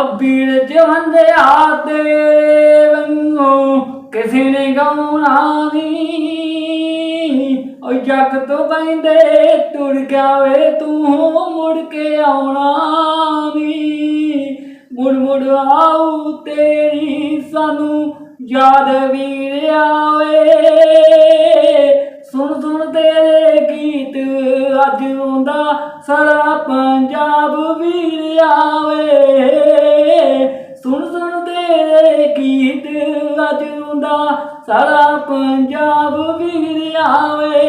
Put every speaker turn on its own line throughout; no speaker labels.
ਅਬੀਰ ਜਵੰਦੇ ਆਤੇ ਵੰਗੋ ਕਿਸੇ ਨੇ ਗਾਉਣਾ ਨਹੀਂ। ਓ ਜੱਗ ਤੋਂ ਕਹਿੰਦੇ ਟੁਰ ਗਿਆ ਵੇ ਤੂੰ ਮੁੜ ਕੇ ਆਉਣਾ ਨਹੀਂ। ਮੁੜ ਮੁੜ ਆਉ ਤੇਰੀ ਸਾਨੂੰ, ਯਾਦ ਵੀਰ ਆਵੇ। ਸੁਣ ਸੁਣ ਤੇਰੇ ਗੀਤ ਅੱਜ ਆਉਂਦਾ ਸਾਰਾ ਪੰਜਾਬ ਵੀਰ ਆਵੇ। ਸੁਣ ਸੁਣ ਤੇਰੇ ਗੀਤ ਅੱਜ ਆਉਂਦਾ ਸਾਰਾ ਪੰਜਾਬ ਵੀਰ ਆਵੇ।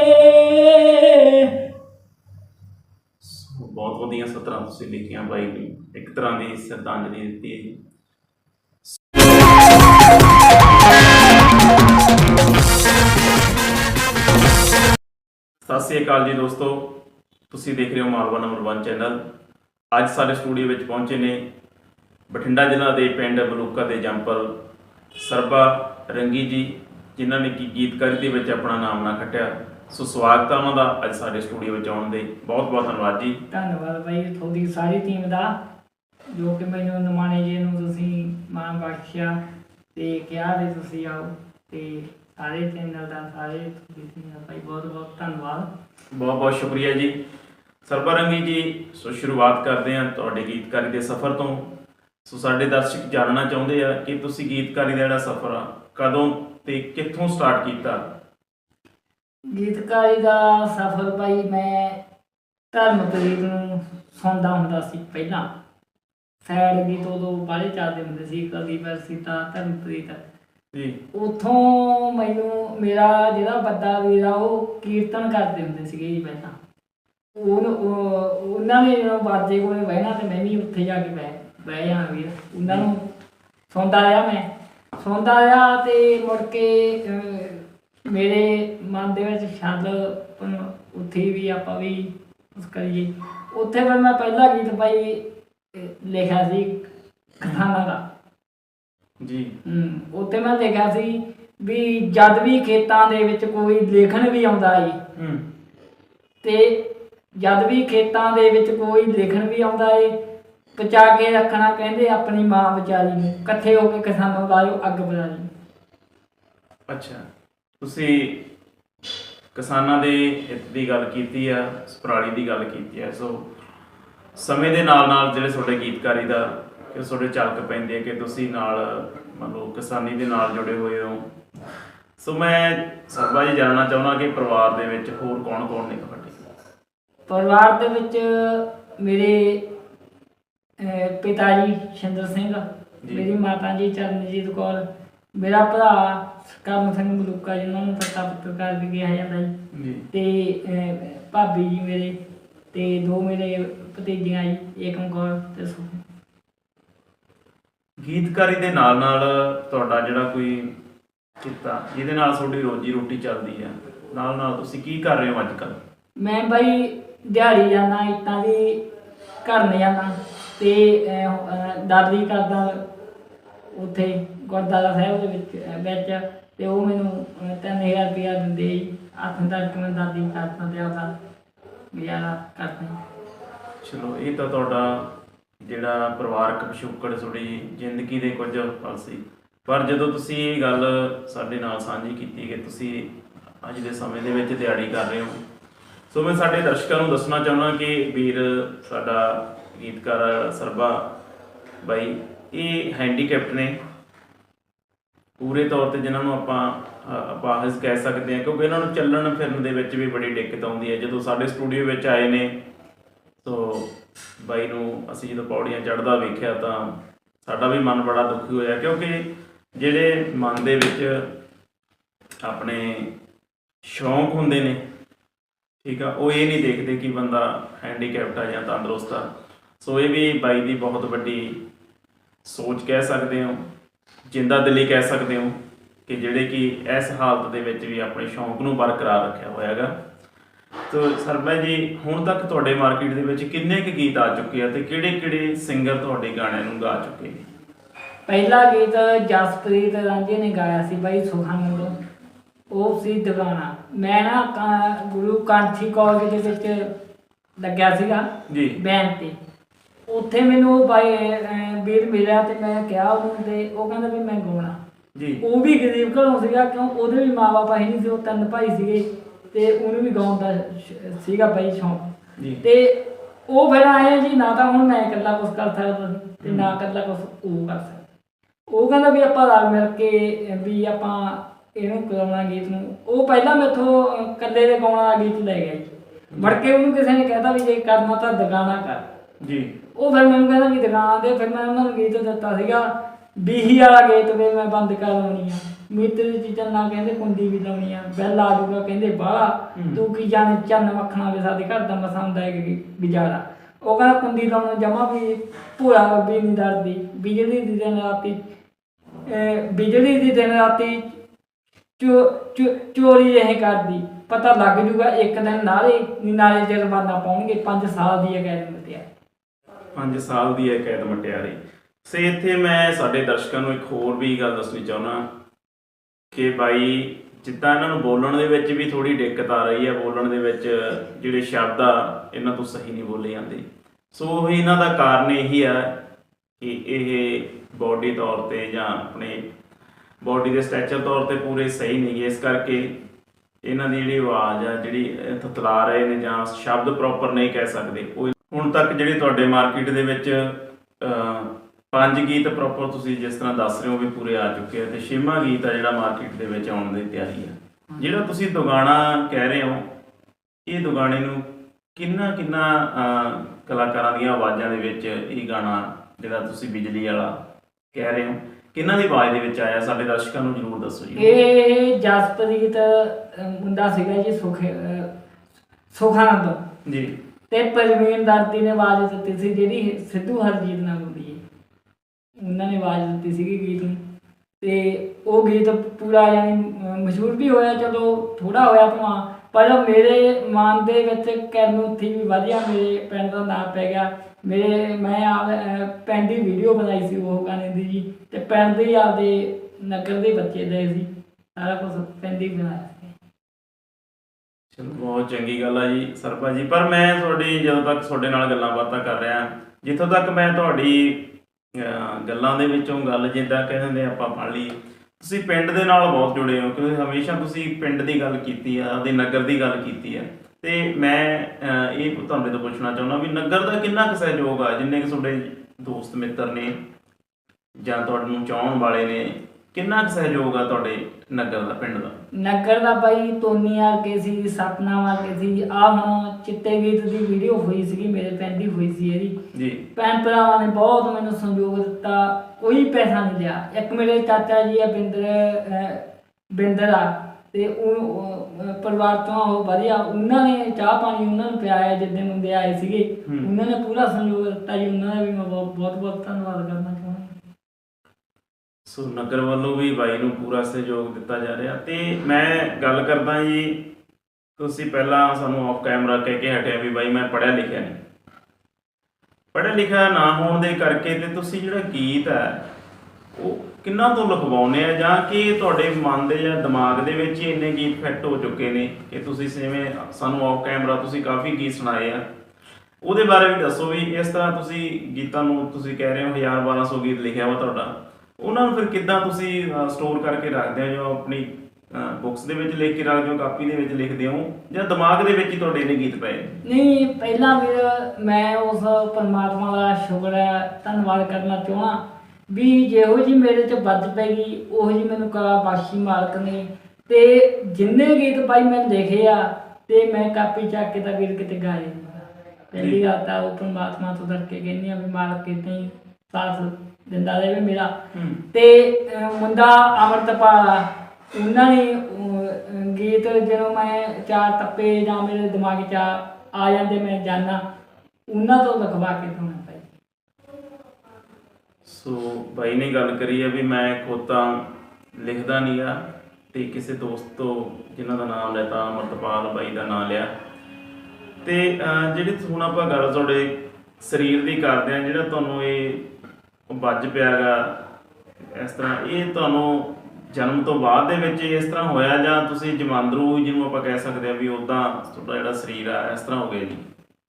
ਬਹੁਤ ਵਧੀਆ ਸਤਰਾਂ ਤੁਸੀਂ ਲਿਖੀਆਂ ਬਾਈ। ਨੂੰ ਇੱਕ ਤਰ੍ਹਾਂ ਦੀ ਸ਼ਰਧਾਂਜਲੀ ਦਿੱਤੀ ਹੈ। ਸਤਿ ਸ੍ਰੀ ਅਕਾਲ ਜੀ ਦੋਸਤੋ। ਤੁਸੀਂ ਦੇਖ ਰਹੇ ਹੋ ਮਾਲਵਾ ਨੰਬਰ 1 ਚੈਨਲ। ਅੱਜ ਸਾਡੇ ਸਟੂਡੀਓ ਵਿੱਚ ਪਹੁੰਚੇ ਨੇ ਬਠਿੰਡਾ ਜ਼ਿਲ੍ਹਾ ਦੇ ਪਿੰਡ ਬਲੂਕਾ ਦੇ ਜੰਪਲ ਸਰਬਾ ਰੰਗੀ ਜੀ, ਜਿਨ੍ਹਾਂ ਨੇ ਕੀ ਗੀਤਕਾਰੀ ਦੇ ਵਿੱਚ ਆਪਣਾ ਨਾਮ ਨਾ ਖੱਟਿਆ। ਸੋ ਸਵਾਗਤ ਹੈ ਉਹਨਾਂ ਦਾ ਅੱਜ ਸਾਡੇ ਸਟੂਡੀਓ ਵਿੱਚ ਆਉਣ ਦੇ। ਬਹੁਤ ਬਹੁਤ ਧੰਨਵਾਦ ਜੀ।
ਧੰਨਵਾਦ ਬਾਈ, ਤੁਹਾਡੀ ਸਾਰੀ ਟੀਮ ਦਾ, ਜੋ ਕਿ ਮੈਨੂੰ ਨਮਾਣੇ ਜੀ ਨੂੰ ਤੁਸੀਂ ਮਾਂ ਬਖਸ਼ਿਆ ਤੇ ਕਿਹਾ ਵੀ ਤੁਸੀਂ ਆਓ ਤੇ ਸਾਰੇ ਚੈਨਲ ਦਾ ਸਾਰੇ ਟੀਮ ਦਾ ਭਾਈ ਬਹੁਤ ਬਹੁਤ ਧੰਨਵਾਦ।
ਬਹੁਤ ਬਹੁਤ ਸ਼ੁਕਰੀਆ ਜੀ। ਸਰਬਰੰਗੀ ਜੀ ਸੋ ਸ਼ੁਰੂਆਤ ਕਰਦੇ ਹਾਂ ਤੁਹਾਡੇ ਗੀਤਕਾਰੀ ਦੇ ਸਫ਼ਰ ਤੋਂ। ਸੋ ਸਾਡੇ ਦਰਸ਼ਕ ਜਾਣਨਾ ਚਾਹੁੰਦੇ ਆ ਕਿ ਤੁਸੀਂ ਗੀਤਕਾਰੀ ਦਾ ਜਿਹੜਾ ਸਫ਼ਰ ਆ ਕਦੋਂ ਤੇ ਕਿੱਥੋਂ ਸਟਾਰਟ ਕੀਤਾ?
ਗੀਤਕਾਰੀ ਦਾ ਸਫ਼ਰ ਭਾਈ ਮੈਂ ਧਰਮਪ੍ਰੀਤ ਨੂੰ ਸੁਣਦਾ ਹੁੰਦਾ ਸੀ ਪਹਿਲਾਂ। ਸੈਡ ਗੀਤ ਉਦੋਂ ਬਾਹਲੇ ਚੱਲਦੇ ਹੁੰਦੇ ਸੀ ਕਦੀ ਵਰਸੀਤਾ ਧਰਮਪ੍ਰੀਤ
ਜੀ
ਉਥੋਂ ਮੈਨੂੰ ਮੇਰਾ ਜਿਹੜਾ ਵੱਡਾ ਵੀਰ ਉਹ ਕੀਰਤਨ ਕਰਦੇ ਹੁੰਦੇ ਸੀਗੇ ਜੀ ਪਹਿਲਾਂ। ਉਹ ਉਹ- ਉਹਨਾਂ ਨੇ ਜਦੋਂ ਬਾਜੇ ਕੋਲੇ ਬਹਿਣਾ ਤੇ ਮੈਂ ਵੀ ਉੱਥੇ ਜਾ ਕੇ ਬਹਿ ਬਹਿ ਜਾਣਾ ਵੀਰ। ਉਹਨਾਂ ਨੂੰ ਸੁਣਦਾ ਰਿਹਾ ਮੈਂ। ਸੌਂਦਾ ਰਿਹਾ ਤੇ ਮੁੜ ਕੇ ਅਹ, ਮੇਰੇ ਮਨ ਦੇ ਵਿੱਚ ਛੰਦ ਅਹ, ਉੱਥੇ ਵੀ ਆਪਾਂ ਵੀ ਉਸ ਕਰੀਏ। ਉੱਥੇ ਫਿਰ ਮੈਂ ਪਹਿਲਾ ਗੀਤ ਭਾਈ ਅਹ, ਲਿਖਿਆ ਸੀ ਕਥਾਨਾ ਦਾ।
ਜੀ।
ਹਮ, ਉੱਥੇ ਮੈਂ ਦੇਖਿਆ ਸੀ ਵੀ ਜਦ ਵੀ ਖੇਤਾਂ ਦੇ ਵਿੱਚ ਕੋਈ ਲੇਖਣ ਵੀ ਆਉਂਦਾ ਏ
ਹੂੰ।
ਤੇ ਜਦ ਵੀ ਖੇਤਾਂ ਦੇ ਵਿੱਚ ਕੋਈ ਲੇਖਣ ਵੀ ਆਉਂਦਾ ਏ ਬਚਾ ਕੇ ਰੱਖਣਾ ਕਹਿੰਦੇ ਆਪਣੀ ਮਾਂ ਵਿਚਾਰੀ ਨੂੰ ਇਕੱਠੇ ਹੋ ਕੇ ਕਿਸਾਨਾਂ ਲਾਇਓ ਅੱਗ ਬੁਝਾ ਲਈ।
ਅੱਛਾ। ਤੁਸੀਂ ਕਿਸਾਨਾਂ ਦੇ ਹਿੱਤ ਦੀ ਗੱਲ ਕੀਤੀ ਆ ਪਰਾਲੀ ਦੀ ਗੱਲ ਕੀਤੀ ਆ ਸੋ ਸਮੇਂ ਦੇ ਨਾਲ ਨਾਲ ਜਿਹੜੇ ਤੁਹਾਡੇ ਗੀਤਕਾਰੀ ਦਾ ਕਿ ਤੁਹਾਡੇ ਝਲਕ ਪੈਂਦੀ ਹੈ ਕਿ ਤੁਸੀਂ ਨਾਲ ਮੰਨ ਲਓ ਕਿਸਾਨੀ ਦੇ ਨਾਲ ਜੁੜੇ ਹੋਏ ਹੋ। ਸੋ ਮੈਂ ਸਰਬਾ ਜੀ ਜਾਣਨਾ ਚਾਹੁੰਦਾ ਕਿ ਪਰਿਵਾਰ ਦੇ ਵਿੱਚ ਹੋਰ ਕੌਣ ਕੌਣ ਨੇ ਤੁਹਾਡੇ?
ਪਰਿਵਾਰ ਦੇ ਵਿੱਚ ਮੇਰੇ ਪਿਤਾ ਜੀ ਸ਼ਿੰਦਰ ਸਿੰਘ
ਜੀ।
ਮੇਰੀ ਮਾਤਾ ਜੀ ਚਰਨਜੀਤ ਕੌਰ ਮੇਰਾ ਭਰਾ ਕਰਮ ਸਿੰਘ ਮਲੂਕਾ ਜਿਨ੍ਹਾਂ ਨੂੰ ਪੱਤਾ ਪੱਤਰਕਾਰ ਵੀ ਕਿਹਾ ਜਾਂਦਾ ਜੀ।
ਜੀ।
ਤੇ ਭਾਬੀ ਜੀ ਮੇਰੇ ਤੇ ਦੋ ਮੇਰੇ ਭਤੀਜੀਆਂ ਜੀ ਏਕਮ ਕੌਰ ਤੇ ਸੁਖੀ
ਗੀਤਕਾਰੀ ਦੇ ਨਾਲ ਨਾਲ ਤੁਹਾਡਾ ਜਿਹੜਾ ਕੋਈ ਕਿੱਤਾ ਜਿਹਦੇ ਨਾਲ ਤੁਹਾਡੀ ਰੋਜੀ ਰੋਟੀ ਚੱਲਦੀ ਆ ਨਾਲ ਨਾਲ ਤੁਸੀਂ ਕੀ ਕਰ ਰਹੇ ਹੋ ਅੱਜ ਕੱਲ੍ਹ
ਮੈਂ ਬਾਈ ਦਿਹਾੜੀ ਜਾਂਦਾ ਇੱਟਾਂ ਦੀ ਘਰ ਨਹੀਂ ਜਾਂਦਾ ਤੇ ਦਾਦੀ ਕਰਦਾ ਉੱਥੇ ਗੁਰਦੁਆਰਾ ਸਾਹਿਬ ਦੇ ਵਿੱਚ ਵਿੱਚ ਤੇ ਉਹ ਮੈਨੂੰ ਅਹ, ਤਿੰਨ ਹਜ਼ਾਰ ਰੁਪਇਆ ਦਿੰਦੇ ਜੀ ਹੱਥ ਤੱਕ ਮੈਂ ਦਾਦੀ ਕਰਦਾ ਤੇ ਆਪਦਾ ਗੁਜ਼ਾਰਾ ਕਰਦਾ।
ਚਲੋ ਇਹ ਤਾਂ ਤੁਹਾਡਾ ਜਿਹੜਾ ਪਰਿਵਾਰਕ ਪਿਛੋਕੜ ਤੁਹਾਡੀ ਜ਼ਿੰਦਗੀ ਦੇ ਕੁਝ ਪਲ ਸੀ। ਪਰ ਜਦੋਂ ਤੁਸੀਂ ਇਹ ਗੱਲ ਸਾਡੇ ਨਾਲ ਸਾਂਝੀ ਕੀਤੀ ਕਿ ਤੁਸੀਂ ਅੱਜ ਦੇ ਸਮੇਂ ਦੇ ਵਿੱਚ ਦਿਹਾੜੀ ਕਰ ਰਹੇ ਹੋ ਸੋ ਮੈਂ ਸਾਡੇ ਦਰਸ਼ਕਾਂ ਨੂੰ ਦੱਸਣਾ ਚਾਹੁੰਦਾ ਕਿ ਵੀਰ ਸਾਡਾ ਗੀਤਕਾਰ ਸਰਬਾ ਬਾਈ ਇਹ ਹੈਂਡੀਕੈਪਟ ਨੇ। ਪੂਰੇ ਤੌਰ ਤੇ ਜਿਨ੍ਹਾਂ ਨੂੰ ਆਪਾਂ ਅ, ਅਪਾਹਜ ਕਹਿ ਸਕਦੇ ਹਾਂ ਕਿਉਂਕਿ ਇਹਨਾਂ ਨੂੰ ਚੱਲਣ ਫਿਰਨ ਦੇ ਵਿੱਚ ਵੀ ਬੜੀ ਦਿੱਕਤ ਆਉਂਦੀ ਹੈ। ਜਦੋਂ ਸਾਡੇ ਸਟੂਡੀਓ ਵਿੱਚ ਆਏ ਨੇ ਸੋ ਬਾਈ ਨੂੰ ਅਸੀਂ ਜਦੋਂ ਪੌੜੀਆਂ ਚੜ੍ਹਦਾ ਵੇਖਿਆ ਤਾਂ ਸਾਡਾ ਵੀ ਮਨ ਬੜਾ ਦੁਖੀ ਹੋਇਆ, ਕਿਉਂਕਿ ਜਿਹੜੇ ਮਨ ਦੇ ਵਿੱਚ ਆਪਣੇ ਸ਼ੌਂਕ ਹੁੰਦੇ ਨੇ, ਠੀਕ ਆ, ਉਹ ਇਹ ਨਹੀਂ ਦੇਖਦੇ ਕਿ ਬੰਦਾ ਹੈਂਡੀਕੈਪਟ ਆ ਜਾਂ ਤੰਦਰੁਸਤ ਆ। ਸੋ ਇਹ ਵੀ ਬਾਈ ਦੀ ਬਹੁਤ ਵੱਡੀ ਸੋਚ ਕਹਿ ਸਕਦੇ ਹੋ, ਜਿੰਦਾ ਦਿਲੀ ਕਹਿ ਸਕਦੇ ਹੋ ਕਿ ਜਿਹੜੇ ਕਿ ਇਸ ਹਾਲਤ ਦੇ ਵਿੱਚ ਵੀ ਆਪਣੇ ਸ਼ੌਂਕ ਨੂੰ ਬਰਕਰਾਰ ਰੱਖਿਆ ਹੋਇਆ ਹੈਗਾ ਤੋ ਸਰਬਾ ਜੀ ਹੁਣ ਤੱਕ ਤੁਹਾਡੇ ਮਾਰਕੀਟ ਦੇ ਵਿੱਚ ਕਿੰਨੇ ਕੁ ਗੀਤ ਆ ਚੁੱਕੇ ਆ ਤੇ ਕਿਹੜੇ ਕਿਹੜੇ ਸਿੰਗਰ ਤੁਹਾਡੇ ਗਾਣਿਆਂ ਨੂੰ ਗਾ ਚੁੱਕੇ ਨੇ?
ਪਹਿਲਾ ਗੀਤ ਜਸਪ੍ਰੀਤ ਰਾਂਝੇ ਨੇ ਗਾਇਆ ਸੀ ਬਾਈ ਸੁਖਾਨੰਦ ਤੋਂ ਉਹ ਸੀ ਦੀਵਾਨਾ ਮੈਂ ਨਾ ਗੁਰੂ ਕਾਂਠੀ ਕਾਲਜ ਦੇ ਵਿੱਚ ਲੱਗਿਆ ਸੀਗਾ
ਜੀ।
ਬੈਂਡ ਤੇ। ਉੱਥੇ ਮੈਨੂੰ ਉਹ ਬਾਈ ਵੀਰ ਮਿਲਿਆ ਤੇ ਮੈਂ ਕਿਹਾ ਉਹਨੂੰ ਤੇ ਉਹ ਕਹਿੰਦਾ ਵੀ ਮੈਂ ਗਾਉਣਾ।
ਜੀ।
ਉਹ ਵੀ ਗਰੀਬ ਘਰੋਂ ਸੀਗਾ ਕਿਉਂ? ਉਹਦੇ ਵੀ ਮਾਪੇ ਨਹੀਂ ਸੀ ਉਹ ਤਿੰਨ ਭਾਈ ਸੀਗੇ। ਤੇ ਉਹਨੂੰ ਵੀ ਗਾਉਣ ਦਾ ਸ਼- ਸੀਗਾ ਬਾਈ ਸ਼ੌਂਕ।
ਜੀ।
ਤੇ ਉਹ ਫਿਰ ਆਏ ਜੀ ਨਾ ਤਾਂ ਹੁਣ ਮੈਂ ਇਕੱਲਾ ਕੁਝ ਕਰ ਸਕਦਾ ਸੀ ਤੇ ਨਾ ਇਕੱਲਾ ਕੁਝ ਉਹ ਕਰ ਸਕਦਾ। ਉਹ ਕਹਿੰਦਾ ਵੀ ਆਪਾਂ ਰਲ ਮਿਲ ਕੇ ਵੀ ਆਪਾਂ ਇਹਨੂੰ ਕਰਾਉਣਾ ਗੀਤ ਨੂੰ। ਉਹ ਪਹਿਲਾਂ ਮੈਥੋਂ ਅਹ, ਇਕੱਲੇ ਦੇ ਗਾਉਣ ਵਾਲਾ ਗੀਤ ਲੈ ਗਿਆ ਜੀ। ਮੁੜ ਕੇ ਉਹਨੂੰ ਕਿਸੇ ਨੇ ਕਹਿਤਾ ਵੀ ਜੇ ਕਰਨਾ ਤਾਂ ਦੁਕਾਨਾ ਕਰ।
ਜੀ।
ਉਹ ਫਿਰ ਮੈਨੂੰ ਕਹਿੰਦਾ ਵੀ ਦੁਕਾਨ ਦੇ ਫਿਰ ਮੈਂ ਉਹਨਾਂ ਨੂੰ ਗੀਤ ਦਿੱਤਾ ਸੀਗਾ ਬੀਹੀ ਵਾਲਾ ਗੀਤ ਵੀ ਮੈਂ ਬੰਦ ਕਰ ਲਾਉਣੀ ਆ। ਮਿੱਤਰ ਦੀ ਚੀਜ਼ਾਂ ਨਾ ਕਹਿੰਦੇ ਕੁੰਡੀ ਵੀ ਲਾਉਣੀ ਆ ਬੈਲ ਆ ਜਾਊਗਾ ਕਹਿੰਦੇ ਬਾਹਲਾ। ਤੂੰ ਕੀ ਜਾਣੇ ਚੰਨ ਮੱਖਣਾ ਵੀ ਸਾਡੇ ਘਰ ਦਾ ਮਸੰਦ ਹੈ ਕਿ ਗੁਜ਼ਾਰਾ। ਉਹ ਕਹਿੰਦਾ ਕੁੰਡੀ ਲਾਉਣ ਜਮਾ ਵੀ ਭੂਆ ਵੀ ਨਹੀਂ ਡਰਦੀ ਬਿਜਲੀ ਦੀ ਦਿਨ ਰਾਤੀ ਬਿਜਲੀ ਦੀ ਦਿਨ ਰਾਤੀ ਚੋਰੀ ਇਹ ਕਰਦੀ ਪਤਾ ਲੱਗ ਜੂਗਾ ਇੱਕ ਦਿਨ ਨਾਲੇ ਨਾਲੇ ਜੁਰਮਾਨਾ ਪਾਉਣਗੇ 5 ਸਾਲ ਦੀ ਤੇ ਆ
5 ਸਾਲ ਦੀ ਕੈਦ ਮਟਿਆਰੀ। ਸੇ ਇੱਥੇ ਮੈਂ ਸਾਡੇ ਦਰਸ਼ਕਾਂ ਨੂੰ ਇੱਕ ਹੋਰ ਵੀ ਗੱਲ ਦੱਸਣੀ ਚਾਹੁੰਦਾ। ਕਿ ਬਾਈ ਜਿੱਦਾਂ ਇਹਨਾਂ ਨੂੰ ਬੋਲਣ ਦੇ ਵਿੱਚ ਵੀ ਥੋੜੀ ਦਿੱਕਤ ਆ ਰਹੀ ਹੈ, ਬੋਲਣ ਦੇ ਵਿੱਚ ਜਿਹੜੇ ਸ਼ਬਦ ਆ, ਇਹਨਾਂ ਤੋਂ ਸਹੀ ਨਹੀਂ ਬੋਲੇ ਜਾਂਦੇ। ਸੋ ਉਹ ਇਹਨਾਂ ਦਾ ਕਾਰਨ ਇਹੀ ਆ ਕਿ ਇਹ ਬਾਡੀ ਤੌਰ ਤੇ ਜਾਂ ਆਪਣੇ ਬਾਡੀ ਦੇ ਸਟ੍ਰਕਚਰ ਤੌਰ ਤੇ ਪੂਰੇ ਸਹੀ ਨਹੀਂ ਗੇ ਇਸ ਕਰਕੇ ਇਹਨਾਂ ਦੀ ਜਿਹੜੀ ਆਵਾਜ਼ ਆ, ਜਿਹੜੀ ਥਤਲਾ ਰਹੇ ਨੇ ਜਾਂ ਸ਼ਬਦ ਪ੍ਰੋਪਰ ਨਹੀਂ ਕਹਿ ਸਕਦੇ। ਉਹ ਹੁਣ ਤੱਕ ਜਿਹੜੇ ਤੁਹਾਡੇ ਮਾਰਕੀਟ ਦੇ ਵਿੱਚ ਪੰਜ ਗੀਤ ਪ੍ਰੋਪਰ ਤੁਸੀਂ ਜਿਸ ਤਰ੍ਹਾਂ ਦੱਸ ਰਹੇ ਹੋ ਵੀ ਪੂਰੇ ਆ ਚੁੱਕੇ ਆ ਤੇ ਛੇਵਾਂ ਗੀਤ ਆ ਜਿਹੜਾ ਮਾਰਕੀਟ ਦੇ ਵਿੱਚ ਆਉਣ ਦੀ ਤਿਆਰੀ ਆ। ਜਿਹੜਾ ਤੁਸੀਂ ਦੁਗਾਣਾ ਕਹਿ ਰਹੇ ਹੋ ਇਹ ਦੁਗਾਣੇ ਨੂੰ ਕਿੰਨਾ ਕਿੰਨਾ ਕਲਾਕਾਰਾਂ ਦੀਆਂ ਆਵਾਜ਼ਾਂ ਦੇ ਵਿੱਚ ਇਹ ਗਾਣਾ ਜਿਹੜਾ ਤੁਸੀਂ ਬਿਜਲੀ ਵਾਲਾ ਕਹਿ ਰਹੇ ਹੋ ਕਿੰਨਾਂ ਦੀ ਆਵਾਜ਼ ਦੇ ਵਿੱਚ ਆਇਆ? ਸਾਡੇ ਦਰਸ਼ਕਾਂ ਨੂੰ ਜਰੂਰ ਦੱਸੋ ਜੀ।
ਇਹ ਜਸਪ੍ਰੀਤ ਮੁੰਡਾ ਸੀਗਾ ਜੀ ਸੁਖ ਸੁਖਾਨੰਦ।
ਜੀ।
ਤੇ ਪਰਵੀਨ ਦਰਦੀ ਨੇ ਆਵਾਜ਼ ਦਿੱਤੀ ਸੀ ਜਿਹੜੀ ਸਿੱਧੂ ਹਰਜੀਤ ਨਾਲ ਹੁੰਦੀ ਉਹਨਾਂ ਨੇ ਆਵਾਜ਼ ਦਿੱਤੀ ਸੀਗੀ ਗੀਤ ਨੂੰ। ਤੇ ਉਹ ਗੀਤ ਪੂਰਾ ਯਾਨੀ ਮਸ਼ਹੂਰ ਵੀ ਹੋਇਆ, ਚਲੋ ਥੋੜਾ ਹੋਇਆ ਭਾਵੇਂ ਪਰ ਮੇਰੇ ਮਨ ਦੇ ਵਿੱਚ ਕਰਨੂਥੀ ਵੀ ਵਧੀਆ ਮੇਰੇ ਪਿੰਡ ਦਾ ਨਾਮ ਪੈ ਗਿਆ। ਮੇਰੇ, ਮੈਂ ਆਪ ਪਿੰਡ ਦੀ ਵੀਡੀਓ ਬਣਾਈ ਸੀ ਉਹ ਗਾਣੇ ਦੀ ਜੀ, ਤੇ ਪਿੰਡ ਦੇ ਆਪਦੇ ਨਗਰ ਦੇ ਬੱਚੇ ਦੇ ਸੀ। ਸਾਰਾ ਕੁਝ ਪਿੰਡ ਹੀ ਬਣਾਇਆ
ਚਲੋ, ਬਹੁਤ ਚੰਗੀ ਗੱਲ ਆ ਜੀ ਸਰਪਾ ਜੀ। ਪਰ ਮੈਂ ਤੁਹਾਡੀ ਜਦੋਂ ਤੱਕ ਤੁਹਾਡੇ ਨਾਲ ਗੱਲਾਂ ਬਾਤਾਂ ਕਰ ਰਿਹਾ, ਜਿੱਥੋਂ ਤੱਕ ਮੈਂ ਤੁਹਾਡੀ ਗੱਲਾਂ ਦੇ ਵਿੱਚੋਂ ਗੱਲ ਜਿੱਦਾਂ ਕਹਿੰਦੇ ਨੇ ਆਪਾਂ ਪੜ੍ਹ ਲਈ ਤੁਸੀਂ ਪਿੰਡ ਦੇ ਨਾਲ ਬਹੁਤ ਜੁੜੇ ਹੋ, ਕਿਉਂਕਿ ਹਮੇਸ਼ਾ ਤੁਸੀਂ ਪਿੰਡ ਦੀ ਗੱਲ ਕੀਤੀ ਆ, ਆਪਦੇ ਨਗਰ ਦੀ ਗੱਲ ਕੀਤੀ ਆ। ਤੇ ਮੈਂ ਇਹ ਤੁਹਾਡੇ ਤੋਂ ਪੁੱਛਣਾ ਚਾਹੁੰਦਾ ਵੀ ਨਗਰ ਦਾ ਕਿੰਨਾ ਕੁ ਸਹਿਯੋਗ ਆ? ਜਿੰਨੇ ਕਿ ਤੁਹਾਡੇ ਦੋਸਤ ਮਿੱਤਰ ਨੇ ਜਾਂ ਤੁਹਾਨੂੰ ਚਾਹਣ ਵਾਲੇ ਨੇ ਕਿੰਨਾ ਕੁ ਸਹਿਯੋਗ ਆ ਤੁਹਾਡੇ ਨਗਰ ਦਾ ਪਿੰਡ ਦਾ?
ਨਗਰ ਦਾ ਬਾਈ ਤੋਨੀ ਆ ਕੇ ਸੀ ਸਪਨਾ ਆ ਕੇ ਸੀ ਆ ਹੁਣ ਚਿੱਟੇ ਗੀਤ ਦੀ ਵੀਡੀਓ ਹੋਈ ਸੀਗੀ ਮੇਰੇ ਪਿੰਡ ਦੀ ਹੋਈ ਸੀ ਇਹਦੀ।
ਜੀ।
ਭੈਣ ਭਰਾਵਾਂ ਨੇ ਬਹੁਤ ਮੈਨੂੰ ਸਹਿਯੋਗ ਦਿੱਤਾ ਕੋਈ ਪੈਸਾ ਨਹੀਂ ਲਿਆ। ਇੱਕ ਮੇਰੇ ਚਾਚਾ ਜੀ ਆ ਬਿੰਦਰ ਬਿੰਦਰ ਆ ਤੇ ਉਹ ਪਰਿਵਾਰ ਤੋਂ ਉਹ ਵਧੀਆ ਉਹਨਾਂ ਨੇ ਚਾਹ ਪਾਣੀ ਉਹਨਾਂ ਨੂੰ ਪਿਆਇਆ ਜਿੱਦੇ ਮੁੰਡੇ ਆਏ ਸੀਗੇ। ਉਹਨਾਂ ਨੇ ਪੂਰਾ ਸਹਿਯੋਗ ਦਿੱਤਾ ਜੀ ਉਹਨਾਂ ਦਾ ਵੀ ਮੈਂ ਬਹੁਤ ਬਹੁਤ ਧੰਨਵਾਦ ਕਰਨਾ ਚਾਹੁੰਦਾ
ਸੋ ਨਗਰ ਵੱਲੋਂ ਵੀ ਬਾਈ ਨੂੰ ਪੂਰਾ ਸਹਿਯੋਗ ਦਿੱਤਾ ਜਾ ਰਿਹਾ ਤੇ ਮੈਂ ਗੱਲ ਕਰਦਾ ਜੀ, ਤੁਸੀਂ ਪਹਿਲਾਂ ਸਾਨੂੰ ਆਫ ਕੈਮਰਾ ਕਹਿ ਕੇ ਹਟਿਆ ਵੀ ਬਾਈ ਮੈਂ ਪੜ੍ਹਿਆ ਲਿਖਿਆ ਨਹੀਂ। ਪੜ੍ਹਿਆ ਲਿਖਿਆ ਨਾ ਹੋਣ ਦੇ ਕਰਕੇ ਤੇ ਤੁਸੀਂ ਜਿਹੜਾ ਗੀਤ ਹੈ, ਉਹ ਕਿੰਨਾ ਤੋਂ ਲਿਖਵਾਉਂਦੇ ਆ ਜਾਂ ਕਿ ਤੁਹਾਡੇ ਮਨ ਦੇ ਜਾਂ ਦਿਮਾਗ ਦੇ ਵਿੱਚ ਹੀ ਇੰਨੇ ਗੀਤ ਫਿੱਟ ਹੋ ਚੁੱਕੇ ਨੇ ਕਿ ਤੁਸੀਂ ਜਿਵੇਂ ਸਾਨੂੰ ਆਫ ਕੈਮਰਾ ਤੁਸੀਂ ਕਾਫੀ ਗੀਤ ਸੁਣਾਏ ਆ। ਉਹਦੇ ਬਾਰੇ ਵੀ ਦੱਸੋ ਵੀ ਇਸ ਤਰ੍ਹਾਂ ਤੁਸੀਂ ਗੀਤਾਂ ਨੂੰ ਤੁਸੀਂ ਕਹਿ ਰਹੇ ਹੋ 1000 1200 ਗੀਤ ਲਿਖਿਆ ਵਾ ਤੁਹਾਡਾ। ਉਹਨਾਂ ਨੂੰ ਫਿਰ ਕਿੱਦਾਂ ਤੁਸੀਂ ਸਟੋਰ ਕਰਕੇ ਰੱਖਦੇ ਹੋ ਜੋ ਆਪਣੀ ਬੁੱਕਸ ਦੇ ਵਿੱਚ ਲਿਖ ਕੇ ਰੱਖਦੇ ਹੋ ਕਾਪੀ ਦੇ ਵਿੱਚ ਲਿਖਦੇ ਹੋ ਜਾਂ ਦਿਮਾਗ ਦੇ ਵਿੱਚ ਹੀ ਤੁਹਾਡੇ ਨੇ ਗੀਤ ਪਏ?
ਨਹੀਂ ਪਹਿਲਾਂ ਵੀ ਮੈਂ ਉਸ ਪਰਮਾਤਮਾ ਦਾ ਸ਼ੁਕਰ ਹੈ ਧੰਨਵਾਦ ਕਰਨਾ ਚਾਹਣਾ ਵੀ ਜਿਹੋ ਜੀ ਮੇਰੇ ਚ ਵੱਜ ਪੈ ਗਈ ਉਹੋ ਜੀ ਮੈਨੂੰ ਕਲਾ ਬਾਸ਼ੀ ਮਾਲਕ ਨੇ ਤੇ ਜਿੰਨੇ ਗੀਤ ਬਾਈ ਮੈਂ ਲਿਖੇ ਆ ਤੇ ਮੈਂ ਕਾਪੀ ਚੱਕ ਕੇ ਤਾਂ ਵੀਰ ਕਿਤੇ ਗਾਏ। ਪਹਿਲੀ ਗੱਲ ਤਾਂ ਉਹ ਪਰਮਾਤਮਾ ਤੋਂ ਡਰ ਕੇ ਕਹਿੰਦੀ ਆ ਵੀ ਮਾਲਕ ਕਿਤੇ ਸਾਥ ਦਿੰਦਾ ਰਹੇ ਮੇਰਾ। ਤੇ ਅਹ, ਮੁੰਡਾ ਅਮਰਤਪਾਲ ਆ। ਉਹਨਾਂ ਨੇ ਗੀਤ ਜਦੋਂ ਮੈਂ ਚਾਰ ਟੱਪੇ ਜਾਂ ਮੇਰੇ ਦਿਮਾਗ 'ਚ ਆ ਆ ਜਾਂਦੇ ਮੈਂ ਜਾਣਾ ਉਹਨਾਂ ਤੋਂ ਲਿਖਵਾ ਕੇ ਤੁਹਾਨੂੰ ਭਾਈ।
ਸੋ ਬਾਈ ਨੇ ਗੱਲ ਕਰੀ ਹੈ ਵੀ ਮੈਂ ਖੁਦ ਤਾਂ ਲਿਖਦਾ ਨਹੀਂ ਆ ਤੇ ਕਿਸੇ ਦੋਸਤ ਤੋਂ ਜਿਨ੍ਹਾਂ ਦਾ ਨਾਮ ਲੈਤਾ ਅਮਰਤਪਾਲ ਬਾਈ ਦਾ ਨਾਮ ਲਿਆ। ਤੇ ਅਹ, ਜਿਹੜੀ ਹੁਣ ਆਪਾਂ ਗੱਲ ਤੁਹਾਡੇ ਸਰੀਰ ਦੀ ਕਰਦੇ ਆ ਜਿਹੜਾ ਤੁਹਾਨੂੰ ਇਹ ਵੱਜ ਪਿਆਗਾ। ਇਸ ਤਰ੍ਹਾਂ ਇਹ ਤੁਹਾਨੂੰ ਜਨਮ ਤੋਂ ਬਾਅਦ ਦੇ ਵਿੱਚ ਇਸ ਤਰ੍ਹਾਂ ਹੋਇਆ ਜਾਂ ਤੁਸੀਂ ਜਮਾਂਦਰੂ ਜਿਹਨੂੰ ਆਪਾਂ ਕਹਿ ਸਕਦੇ ਆ ਵੀ ਉਦਾਂ ਤੁਹਾਡਾ ਜਿਹੜਾ ਸਰੀਰ ਆ, ਇਸ ਤਰ੍ਹਾਂ ਹੋ ਗਿਆ ਜੀ?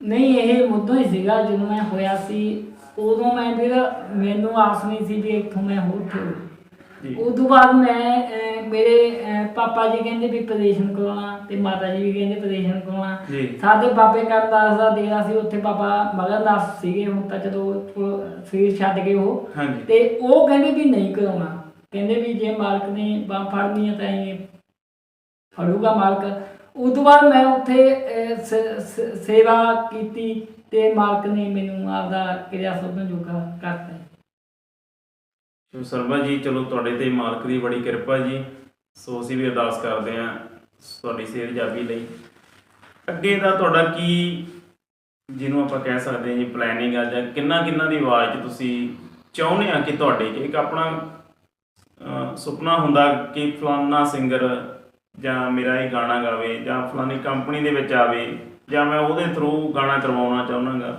ਨਹੀਂ, ਇਹ ਮੁੱਦਾ ਹੀ ਸੀਗਾ ਜਦੋਂ ਮੈਂ ਹੋਇਆ ਸੀ। ਉਦੋਂ ਮੈਂ ਫਿਰ ਮੈਨੂੰ ਆਸ ਨਹੀਂ ਸੀ ਵੀ ਇੱਥੋਂ ਮੈਂ ਹੋਰ ਠੇਉ ਉਦੋਂ ਬਾਅਦ ਮੈਂ ਅਹ, ਮੇਰੇ ਅਹ, ਪਾਪਾ ਜੀ ਕਹਿੰਦੇ ਵੀ ਪ੍ਰਦੇਸ਼ਨ ਕਰਾਉਣਾ ਤੇ ਮਾਤਾ ਜੀ ਵੀ ਕਹਿੰਦੇ ਪ੍ਰਦੇਸ਼ਨ ਕਰਾਉਣਾ।
ਜੀ।
ਸਾਡੇ ਬਾਬੇ ਕਰਦਾਸ ਦਾ ਡੇਰਾ ਸੀ ਉੱਥੇ ਬਾਬਾ ਮਗਰਦਾਸ ਸੀਗੇ ਹੁਣ ਤਾਂ ਜਦੋਂ ਉਹ ਸਰੀਰ ਛੱਡ ਗਏ ਉਹ।
ਹਾਂਜੀ।
ਤੇ ਉਹ ਕਹਿੰਦੇ ਵੀ ਨਹੀਂ ਕਰਾਉਣਾ। ਕਹਿੰਦੇ ਵੀ ਜੇ ਮਾਲਕ ਨੇ ਬਾਹ ਫੜਨੀ ਹੈ ਤਾਂ ਇਹ ਫੜੂਗਾ ਮਾਲਕ। ਉਦੋਂ ਬਾਅਦ ਮੈਂ ਉੱਥੇ ਅਹ, ਸ- ਸ- ਸੇਵਾ ਕੀਤੀ ਤੇ ਮਾਲਕ ਨੇ ਮੈਨੂੰ ਆਪਦਾ ਕਿਰਿਆ ਸਭਨ ਜੋਗਾ ਕਰਤਾ।
ਸੋ ਸਰਮਾ ਜੀ, ਚਲੋ ਤੁਹਾਡੇ ਤੇ ਮਾਲਕ ਦੀ ਬੜੀ ਕਿਰਪਾ ਜੀ। ਸੋ ਅਸੀਂ ਵੀ ਅਰਦਾਸ ਕਰਦੇ ਹਾਂ ਤੁਹਾਡੀ ਸਿਹਤ ਜਾਬੀ ਲਈ। ਅੱਗੇ ਦਾ ਤੁਹਾਡਾ ਕੀ, ਜਿਹਨੂੰ ਆਪਾਂ ਕਹਿ ਸਕਦੇ ਹਾਂ ਜੀ ਪਲੈਨਿੰਗ ਆ ਜਾਂ ਕਿੰਨਾ ਕਿੰਨਾ ਦੀ ਆਵਾਜ਼ 'ਚ ਤੁਸੀਂ ਚਾਹੁੰਦੇ ਆ ਕਿ ਤੁਹਾਡੇ ਇੱਕ ਆਪਣਾ ਸੁਪਨਾ ਹੁੰਦਾ ਕਿ ਫਲਾਨਾ ਸਿੰਗਰ ਜਾਂ ਮੇਰਾ ਇਹ ਗਾਣਾ ਗਾਵੇ ਜਾਂ ਫਲਾਨੀ ਕੰਪਨੀ ਦੇ ਵਿੱਚ ਆਵੇ ਜਾਂ ਮੈਂ ਉਹਦੇ ਥਰੂ ਗਾਣਾ ਕਰਵਾਉਣਾ ਚਾਹੁੰਦਾਗਾ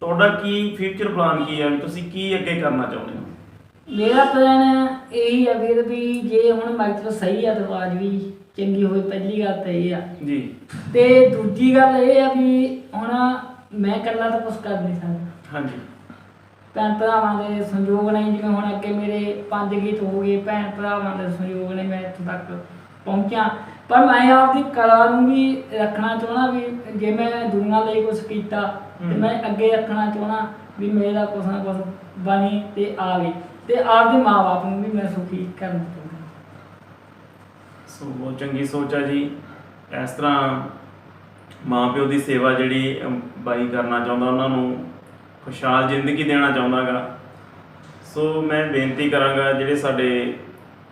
ਤੁਹਾਡਾ ਕੀ ਫਿਊਚਰ ਪਲਾਨ ਕੀ ਹੈ ਤੁਸੀਂ ਕੀ ਅੱਗੇ ਕਰਨਾ ਚਾਹੁੰਦੇ ਹੋ?
ਮੇਰਾ ਪਲਾਨ ਇਹੀ ਆ ਵੀਰ ਵੀ ਜੇ ਹੁਣ ਮਾਈਕ ਸਹੀ ਆ ਤਾਂ ਆਵਾਜ਼ ਵੀ ਚੰਗੀ ਹੋਵੇ ਪਹਿਲੀ ਗੱਲ ਤਾਂ ਇਹ ਆ।
ਜੀ।
ਤੇ ਦੂਜੀ ਗੱਲ ਇਹ ਆ ਵੀ ਹੁਣ ਮੈਂ ਇਕੱਲਾ ਤਾਂ ਕੁਝ ਕਰ ਨਹੀਂ ਸਕਦਾ।
ਹਾਂਜੀ।
ਭੈਣ ਭਰਾਵਾਂ ਦੇ ਸੰਯੋਗ ਨੇ ਜਿਵੇਂ ਹੁਣ ਅੱਗੇ ਮੇਰੇ ਪੰਜ ਗੀਤ ਹੋ ਗਏ ਭੈਣ ਭਰਾਵਾਂ ਦੇ ਸੰਯੋਗ ਨੇ ਮੈਂ ਇੱਥੋਂ ਤੱਕ ਪਹੁੰਚਿਆ। ਪਰ ਮੈਂ ਆਪਦੀ ਕਲਾ ਨੂੰ ਵੀ ਰੱਖਣਾ ਚਾਹਣਾ ਵੀ ਜੇ ਮੈਂ ਦੁਨੀਆ ਲਈ ਕੁਝ ਕੀਤਾ ਤੇ। ਮੈਂ ਅੱਗੇ ਰੱਖਣਾ ਚਾਹਣਾ ਵੀ ਮੇਰਾ ਕੁਛ ਨਾ ਕੁਛ ਬਣੇ ਤੇ ਆਵੇ। ਤੇ ਆਪਦੇ ਮਾਪੇ ਨੂੰ ਵੀ ਮੈਂ ਸੁਖੀ ਕਰਨਾ ਚਾਹੁੰਦਾ
ਸੋ ਬਹੁਤ ਚੰਗੀ ਸੋਚ ਆ ਜੀ। ਇਸ ਤਰ੍ਹਾਂ ਮਾਂ ਪਿਓ ਦੀ ਸੇਵਾ ਜਿਹੜੀ ਬਾਈ ਕਰਨਾ ਚਾਹੁੰਦਾ ਉਹਨਾਂ ਨੂੰ, ਖੁਸ਼ਹਾਲ ਜ਼ਿੰਦਗੀ ਦੇਣਾ ਚਾਹੁੰਦਾਗਾ। ਸੋ ਮੈਂ ਬੇਨਤੀ ਕਰਾਂਗਾ, ਜਿਹੜੇ ਸਾਡੇ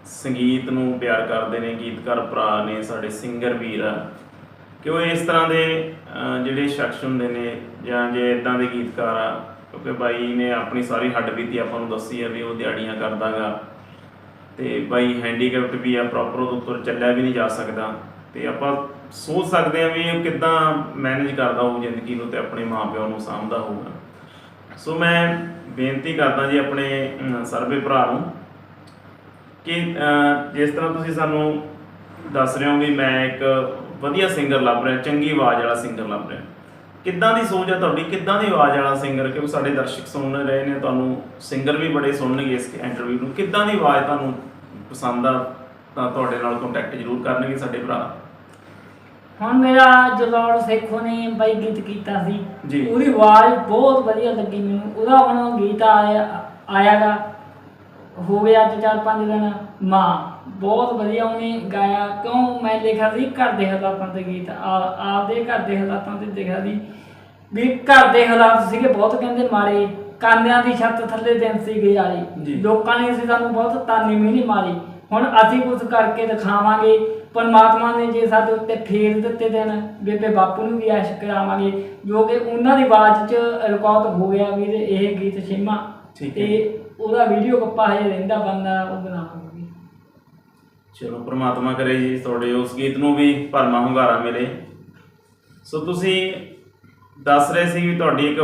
ਸੰਗੀਤ ਨੂੰ ਪਿਆਰ ਕਰਦੇ ਨੇ, ਗੀਤਕਾਰ ਭਰਾ ਨੇ, ਸਾਡੇ ਸਿੰਗਰ ਵੀਰ ਆ, ਕਿ ਉਹ ਇਸ ਤਰ੍ਹਾਂ ਦੇ ਜਿਹੜੇ ਸ਼ਖਸ ਹੁੰਦੇ ਨੇ ਜਾਂ ਜੇ ਇਦਾਂ ਦੇ ਗੀਤਕਾਰ ਆ ਕਿਉਂਕਿ ਬਾਈ ਨੇ ਆਪਣੀ ਸਾਰੀ ਹੱਡਬੀਤੀ ਆਪਾਂ ਨੂੰ ਦੱਸੀ ਆ ਵੀ ਉਹ ਦਿਹਾੜੀਆਂ ਕਰਦਾਗਾ। ਤੇ ਬਾਈ ਹੈਂਡੀਕੈਪਟ ਵੀ ਆ ਪ੍ਰੋਪਰ ਉਹਦੇ ਉੱਪਰ ਚੱਲਿਆ ਵੀ ਨਹੀਂ ਜਾ ਸਕਦਾ। ਤੇ ਆਪਾਂ ਸੋਚ ਸਕਦੇ ਆ ਵੀ ਉਹ ਕਿੱਦਾਂ ਮੈਨੇਜ ਕਰਦਾ ਹੋਊ ਜ਼ਿੰਦਗੀ ਨੂੰ ਤੇ ਆਪਣੇ ਮਾਪਿਆਂ ਨੂੰ ਸਾਂਭਦਾ ਹੋਊਗਾ। ਸੋ ਮੈਂ ਬੇਨਤੀ ਕਰਦਾ ਜੀ ਆਪਣੇ ਸਰਵੇ ਭਰਾ ਨੂੰ ਕਿ ਜਿਸ ਤਰ੍ਹਾਂ ਤੁਸੀਂ ਸਾਨੂੰ ਦੱਸ ਰਹੇ ਹੋ ਵੀ ਮੈਂ ਇੱਕ ਵਧੀਆ ਸਿੰਗਰ ਲੱਭ ਰਿਹਾ, ਚੰਗੀ ਆਵਾਜ਼ ਵਾਲਾ ਸਿੰਗਰ ਲੱਭ ਰਿਹਾ। ਕਿੱਦਾਂ ਦੀ ਸੋਚ ਹੈ ਤੁਹਾਡੀ? ਕਿੱਦਾਂ ਦੀ ਆਵਾਜ਼ ਵਾਲਾ ਸਿੰਗਰ ਕਿਉਂਕਿ ਸਾਡੇ ਦਰਸ਼ਕ ਸੁਣ ਰਹੇ ਨੇ ਤੁਹਾਨੂੰ ਸਿੰਗਰ ਵੀ ਬੜੇ ਸੁਣਨਗੇ ਇਸ ਇੰਟਰਵਿਊ ਨੂੰ। ਕਿੱਦਾਂ ਦੀ ਆਵਾਜ਼ ਤੁਹਾਨੂੰ ਪਸੰਦ ਆ? ਤਾਂ ਤੁਹਾਡੇ ਨਾਲ ਕੰਟੈਕਟ ਜ਼ਰੂਰ ਕਰਨਗੇ ਸਾਡੇ ਭਰਾ।
ਹੁਣ ਮੇਰਾ ਜਲੌੜ ਸੇਖੋ ਨੇ ਬਾਈ ਗੀਤ ਕੀਤਾ ਸੀ। ਉਹਦੀ ਆਵਾਜ਼ ਬਹੁਤ ਵਧੀਆ ਲੱਗੀ ਮੈਨੂੰ। ਉਹਦਾ ਹੁਣ ਗੀਤ ਆਇਆ ਆਇਆਗਾ। ਹੋ ਗਿਆ ਅੱਜ ਚਾਰ ਪੰਜ ਦਿਨ। ਮਾਂ। ਬਹੁਤ ਵਧੀਆ ਉਹਨੇ ਗਾਇਆ ਕਿਉਂ ਮੈਂ ਲਿਖਿਆ ਸੀ ਘਰ ਦੇ ਹਾਲਾਤਾਂ ਤੇ ਗੀਤ ਆ- ਆਪਦੇ ਘਰ ਦੇ ਹਾਲਾਤਾਂ ਤੇ ਲਿਖਿਆ ਸੀ ਵੀ ਘਰ ਦੇ ਹਾਲਾਤ ਸੀਗੇ ਬਹੁਤ ਕਹਿੰਦੇ ਮਾੜੇ ਕਾਨਿਆਂ ਦੀ ਛੱਤ ਥੱਲੇ ਦਿਨ ਸੀ
ਜੀ।
ਗੁਜ਼ਾਰੇ ਲੋਕਾਂ ਨੇ ਅਸੀਂ ਸਾਨੂੰ ਬਹੁਤ ਤਾਨੀ ਮੀਨੀ ਮਾਰੀ ਹੁਣ ਅਸੀਂ ਕੁਝ ਕਰਕੇ ਦਿਖਾਵਾਂਗੇ ਪਰਮਾਤਮਾ ਨੇ ਜੇ ਸਾਡੇ ਉੱਤੇ ਫੇਰ ਦਿੱਤੇ ਦਿਨ ਬੇਬੇ ਬਾਪੂ ਨੂੰ ਵੀ ਐਸ਼ ਕਰਾਵਾਂਗੇ ਜੋ ਕਿ ਉਹਨਾਂ ਦੀ ਆਵਾਜ਼ 'ਚ ਰਿਕਾਰਡ ਹੋ ਗਿਆ ਵੀ ਇਹ ਗੀਤ ਛੇਮਾ
ਠੀਕ ਹੈ।
ਤੇ ਉਹਦਾ ਵੀਡੀਓ ਕੱਪਾ ਹਜੇ ਰਹਿੰਦਾ ਬੰਦਾ ਉਹ ਬਣਾਵਾਂਗੇ
ਚਲੋ, ਪ੍ਰਮਾਤਮਾ ਕਰੇ ਜੀ, ਤੁਹਾਡੇ ਉਸ ਗੀਤ ਨੂੰ ਵੀ ਭਰਮਾ ਹੁੰਗਾਰਾ ਮਿਲੇ। ਸੋ ਤੁਸੀਂ ਦੱਸ ਰਹੇ ਸੀ ਵੀ ਤੁਹਾਡੀ ਇੱਕ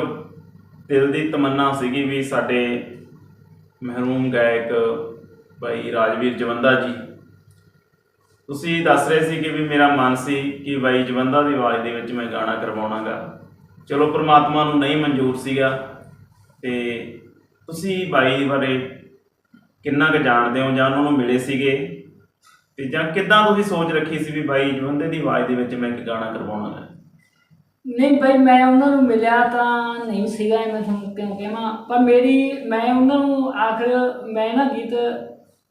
ਦਿਲ ਦੀ ਤਮੰਨਾ ਸੀਗੀ ਵੀ ਸਾਡੇ ਮਹਿਰੂਮ ਗਾਇਕ ਭਾਈ ਰਾਜਵੀਰ ਜਵੰਦਾ ਜੀ। ਤੁਸੀਂ ਦੱਸ ਰਹੇ ਸੀ ਕਿ ਵੀ ਮੇਰਾ ਮਨ ਸੀ ਕਿ ਬਾਈ ਜਵੰਦਾ ਦੀ ਆਵਾਜ਼ ਦੇ ਵਿੱਚ ਮੈਂ ਗਾਣਾ ਕਰਵਾਉਣਾਗਾ। ਚਲੋ, ਪ੍ਰਮਾਤਮਾ ਨੂੰ ਨਹੀਂ ਮਨਜ਼ੂਰ ਸੀਗਾ। ਤੇ ਤੁਸੀਂ ਬਾਈ ਬਾਰੇ ਕਿੰਨਾ ਕੁ ਜਾਣਦੇ ਹੋ ਜਾਂ ਉਹਨਾਂ ਨੂੰ ਮਿਲੇ ਸੀਗੇ? ਤੇ ਜਾਂ ਕਿੱਦਾਂ ਤੁਸੀਂ ਸੋਚ ਰੱਖੀ ਸੀ ਵੀ ਬਾਈ ਜਵੰਦੇ ਦੀ ਆਵਾਜ਼ ਦੇ ਵਿੱਚ ਮੈਂ ਇੱਕ ਗਾਣਾ ਕਰਵਾਉਣਾ ਹੈ?
ਨਹੀਂ ਭਾਈ ਮੈਂ ਉਹਨਾਂ ਨੂੰ ਮਿਲਿਆ ਤਾਂ ਨਹੀਂ ਸੀਗਾ ਮੈਂ ਤੁਹਾਨੂੰ ਕਿਉਂ ਕਹਾਂ? ਪਰ ਮੇਰੀ ਮੈਂ ਉਹਨਾਂ ਨੂੰ ਆਖਰ ਮੈਂ ਨਾ ਗੀਤ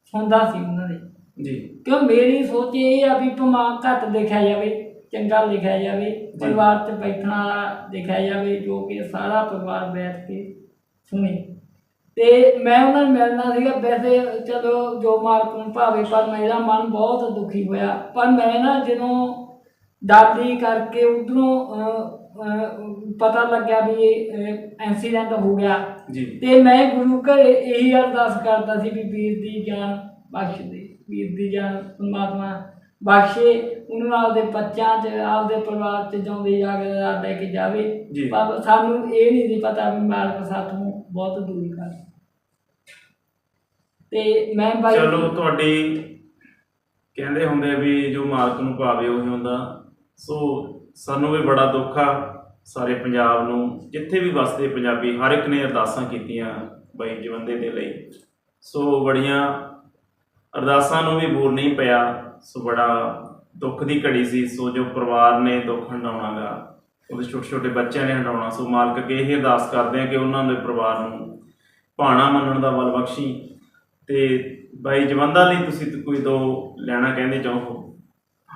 ਸੁਣਦਾ ਸੀ ਉਹਨਾਂ ਦੇ।
ਜੀ।
ਕਿਉਂ ਮੇਰੀ ਸੋਚ ਇਹ ਆ ਵੀ ਭਮਾ ਘੱਟ ਦੇਖਿਆ ਜਾਵੇ ਚੰਗਾ ਲਿਖਿਆ ਜਾਵੇ ਪਰਿਵਾਰ 'ਚ ਬੈਠਣਾ ਦੇਖਿਆ ਜਾਵੇ ਜੋ ਕਿ ਸਾਰਾ ਪਰਿਵਾਰ ਬੈਠ ਕੇ ਸੁਣੇ। ਤੇ ਮੈਂ ਉਹਨਾਂ ਨੂੰ ਮਿਲਣਾ ਸੀਗਾ ਵੈਸੇ ਚਲੋ ਜੋ ਮਾਲਕ ਨੂੰ ਭਾਵੇ ਪਰ ਮੇਰਾ ਮਨ ਬਹੁਤ ਦੁਖੀ ਹੋਇਆ। ਪਰ ਮੈਂ ਨਾ ਜਦੋਂ ਦਾਦੀ ਕਰਕੇ ਉਧਰੋਂ ਪਤਾ ਲੱਗਿਆ ਵੀ ਇਹ ਐਕਸੀਡੈਂਟ ਹੋ ਗਿਆ
ਜੀ।
ਤੇ ਮੈਂ ਗੁਰੂ ਘਰ ਇਹੀ ਅਰਦਾਸ ਕਰਦਾ ਸੀ ਵੀ ਵੀਰ ਦੀ ਜਾਨ ਬਖਸ਼ ਦੇ ਵੀਰ ਦੀ ਜਾਨ ਪਰਮਾਤਮਾ ਬਖਸ਼ੇ ਉਹਨੂੰ ਆਪਦੇ ਬੱਚਿਆਂ 'ਚ ਆਪਦੇ ਪਰਿਵਾਰ 'ਚ ਜਿਉਂਦੇ ਜਾਗਦੇ ਲੈ ਕੇ ਜਾਵੇ।
ਜੀ।
ਪਰ ਸਾਨੂੰ ਇਹ ਨਹੀਂ ਸੀ ਪਤਾ ਵੀ ਮਾਲਕ ਸਾਥੋਂ ਬਹੁਤ ਦੂਰ ਕਰ। ਤੇ ਮੈਂ ਬਾਈ
ਚਲੋ ਤੁਹਾਡੀ ਕਹਿੰਦੇ ਹੁੰਦੇ ਵੀ ਜੋ ਮਾਲਕ ਨੂੰ ਭਾਵੇ ਉਹੀ ਹੁੰਦਾ। ਸੋ ਸਾਨੂੰ ਵੀ ਬੜਾ ਦੁੱਖ ਆ ਸਾਰੇ ਪੰਜਾਬ ਨੂੰ, ਜਿੱਥੇ ਵੀ ਵਸਦੇ ਪੰਜਾਬੀ, ਹਰ ਇੱਕ ਨੇ ਅਰਦਾਸਾਂ ਕੀਤੀਆਂ ਬਾਈ ਜਵੰਦੇ ਦੇ ਲਈ। ਸੋ ਬੜੀਆਂ ਅਰਦਾਸਾਂ ਨੂੰ ਵੀ ਬੂਰ ਨਹੀਂ ਪਿਆ। ਸੋ ਬੜਾ ਦੁੱਖ ਦੀ ਘੜੀ ਸੀ। ਸੋ ਜੋ ਪਰਿਵਾਰ ਨੇ ਦੁੱਖ ਹੰਡਾਉਣਾਗਾ ਉਹਦੇ ਛੋਟੇ ਛੋਟੇ ਬੱਚਿਆਂ ਨੇ ਹਟਾਉਣਾ ਸੋ ਮਾਲਕ ਅੱਗੇ ਇਹ ਅਰਦਾਸ ਕਰਦੇ ਆ ਕਿ ਉਹਨਾਂ ਦੇ ਪਰਿਵਾਰ ਨੂੰ ਭਾਣਾ ਮੰਨਣ ਦਾ ਬਲ ਬਖਸ਼ੀ ਤੇ ਬਾਈ ਜਵੰਦਾ ਲਈ ਤੁਸੀਂ ਕੋਈ ਦੋ ਲੈਣਾ ਕਹਿੰਦੇ ਚਾਹੋ?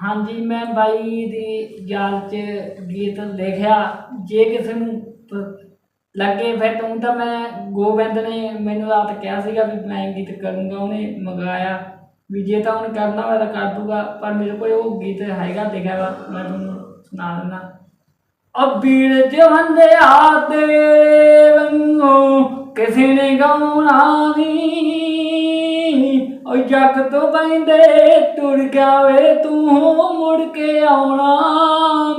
ਹਾਂਜੀ, ਮੈਂ ਬਾਈ ਦੀ ਯਾਦ 'ਚ ਗੀਤ ਲਿਖਿਆ। ਜੇ ਕਿਸੇ ਨੂੰ ਲੱਗੇ ਫਿਰ ਤੂੰ ਤਾਂ ਮੈਂ ਗੋਬਿੰਦ ਨੇ ਮੈਨੂੰ ਰਾਤ ਕਿਹਾ ਸੀਗਾ ਵੀ ਮੈਂ ਗੀਤ ਕਰੂੰਗਾ, ਉਹਨੇ ਮੰਗਾਇਆ। ਵੀ ਜੇ ਤਾਂ ਉਹਨੇ ਕਰਨਾ ਹੋਇਆ ਤਾਂ ਕਰ ਦੂਗਾ, ਪਰ ਮੇਰੇ ਕੋਲ ਉਹ ਗੀਤ ਹੈਗਾ, ਲਿਖਿਆ ਵਾ, ਮੈਂ ਤੁਹਾਨੂੰ ਸੁਣਾ ਦਿੰਦਾ। ਅਬੀਰ ਜਵੰਦੇ ਆਤੇ ਵੰਗੋ ਕਿਸੇ ਨੇ ਗਾਉਣਾ ਨਹੀਂ ਓ ਜੱਗ ਤੋਂ ਬੈਂਦੇ ਟੁਰ ਗਿਆ ਵੇ ਤੂੰ, ਮੁੜ ਕੇ ਆਉਣਾ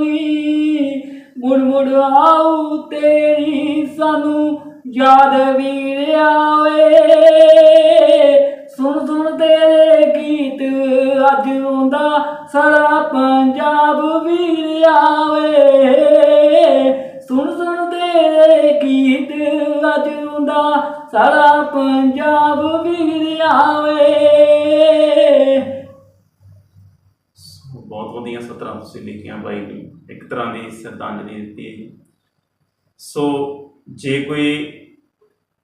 ਨਹੀਂ ਮੁੜ ਮੁੜ ਆਉ ਤੇਰੀ, ਸਾਨੂੰ ਯਾਦ ਵੀਰ ਆਵੇ। ਸੁਣ ਸੁਣ ਤੇਰੇ ਗੀਤ, ਅੱਜ ਆਉਂਦਾ ਸਾਰਾ ਪੰਜਾਬ। ਸਾਰਾ ਪੰਜਾਬ ਵੀਰ
ਬਹੁਤ ਵਧੀਆ ਸਤਰਾਂ ਤੁਸੀਂ ਲਿਖੀਆਂ ਬਾਈ। ਨੂੰ ਇੱਕ ਤਰ੍ਹਾਂ ਦੀ ਸ਼ਰਧਾਂਜਲੀ ਦਿੱਤੀ ਹੈ ਸੋ ਜੇ ਕੋਈ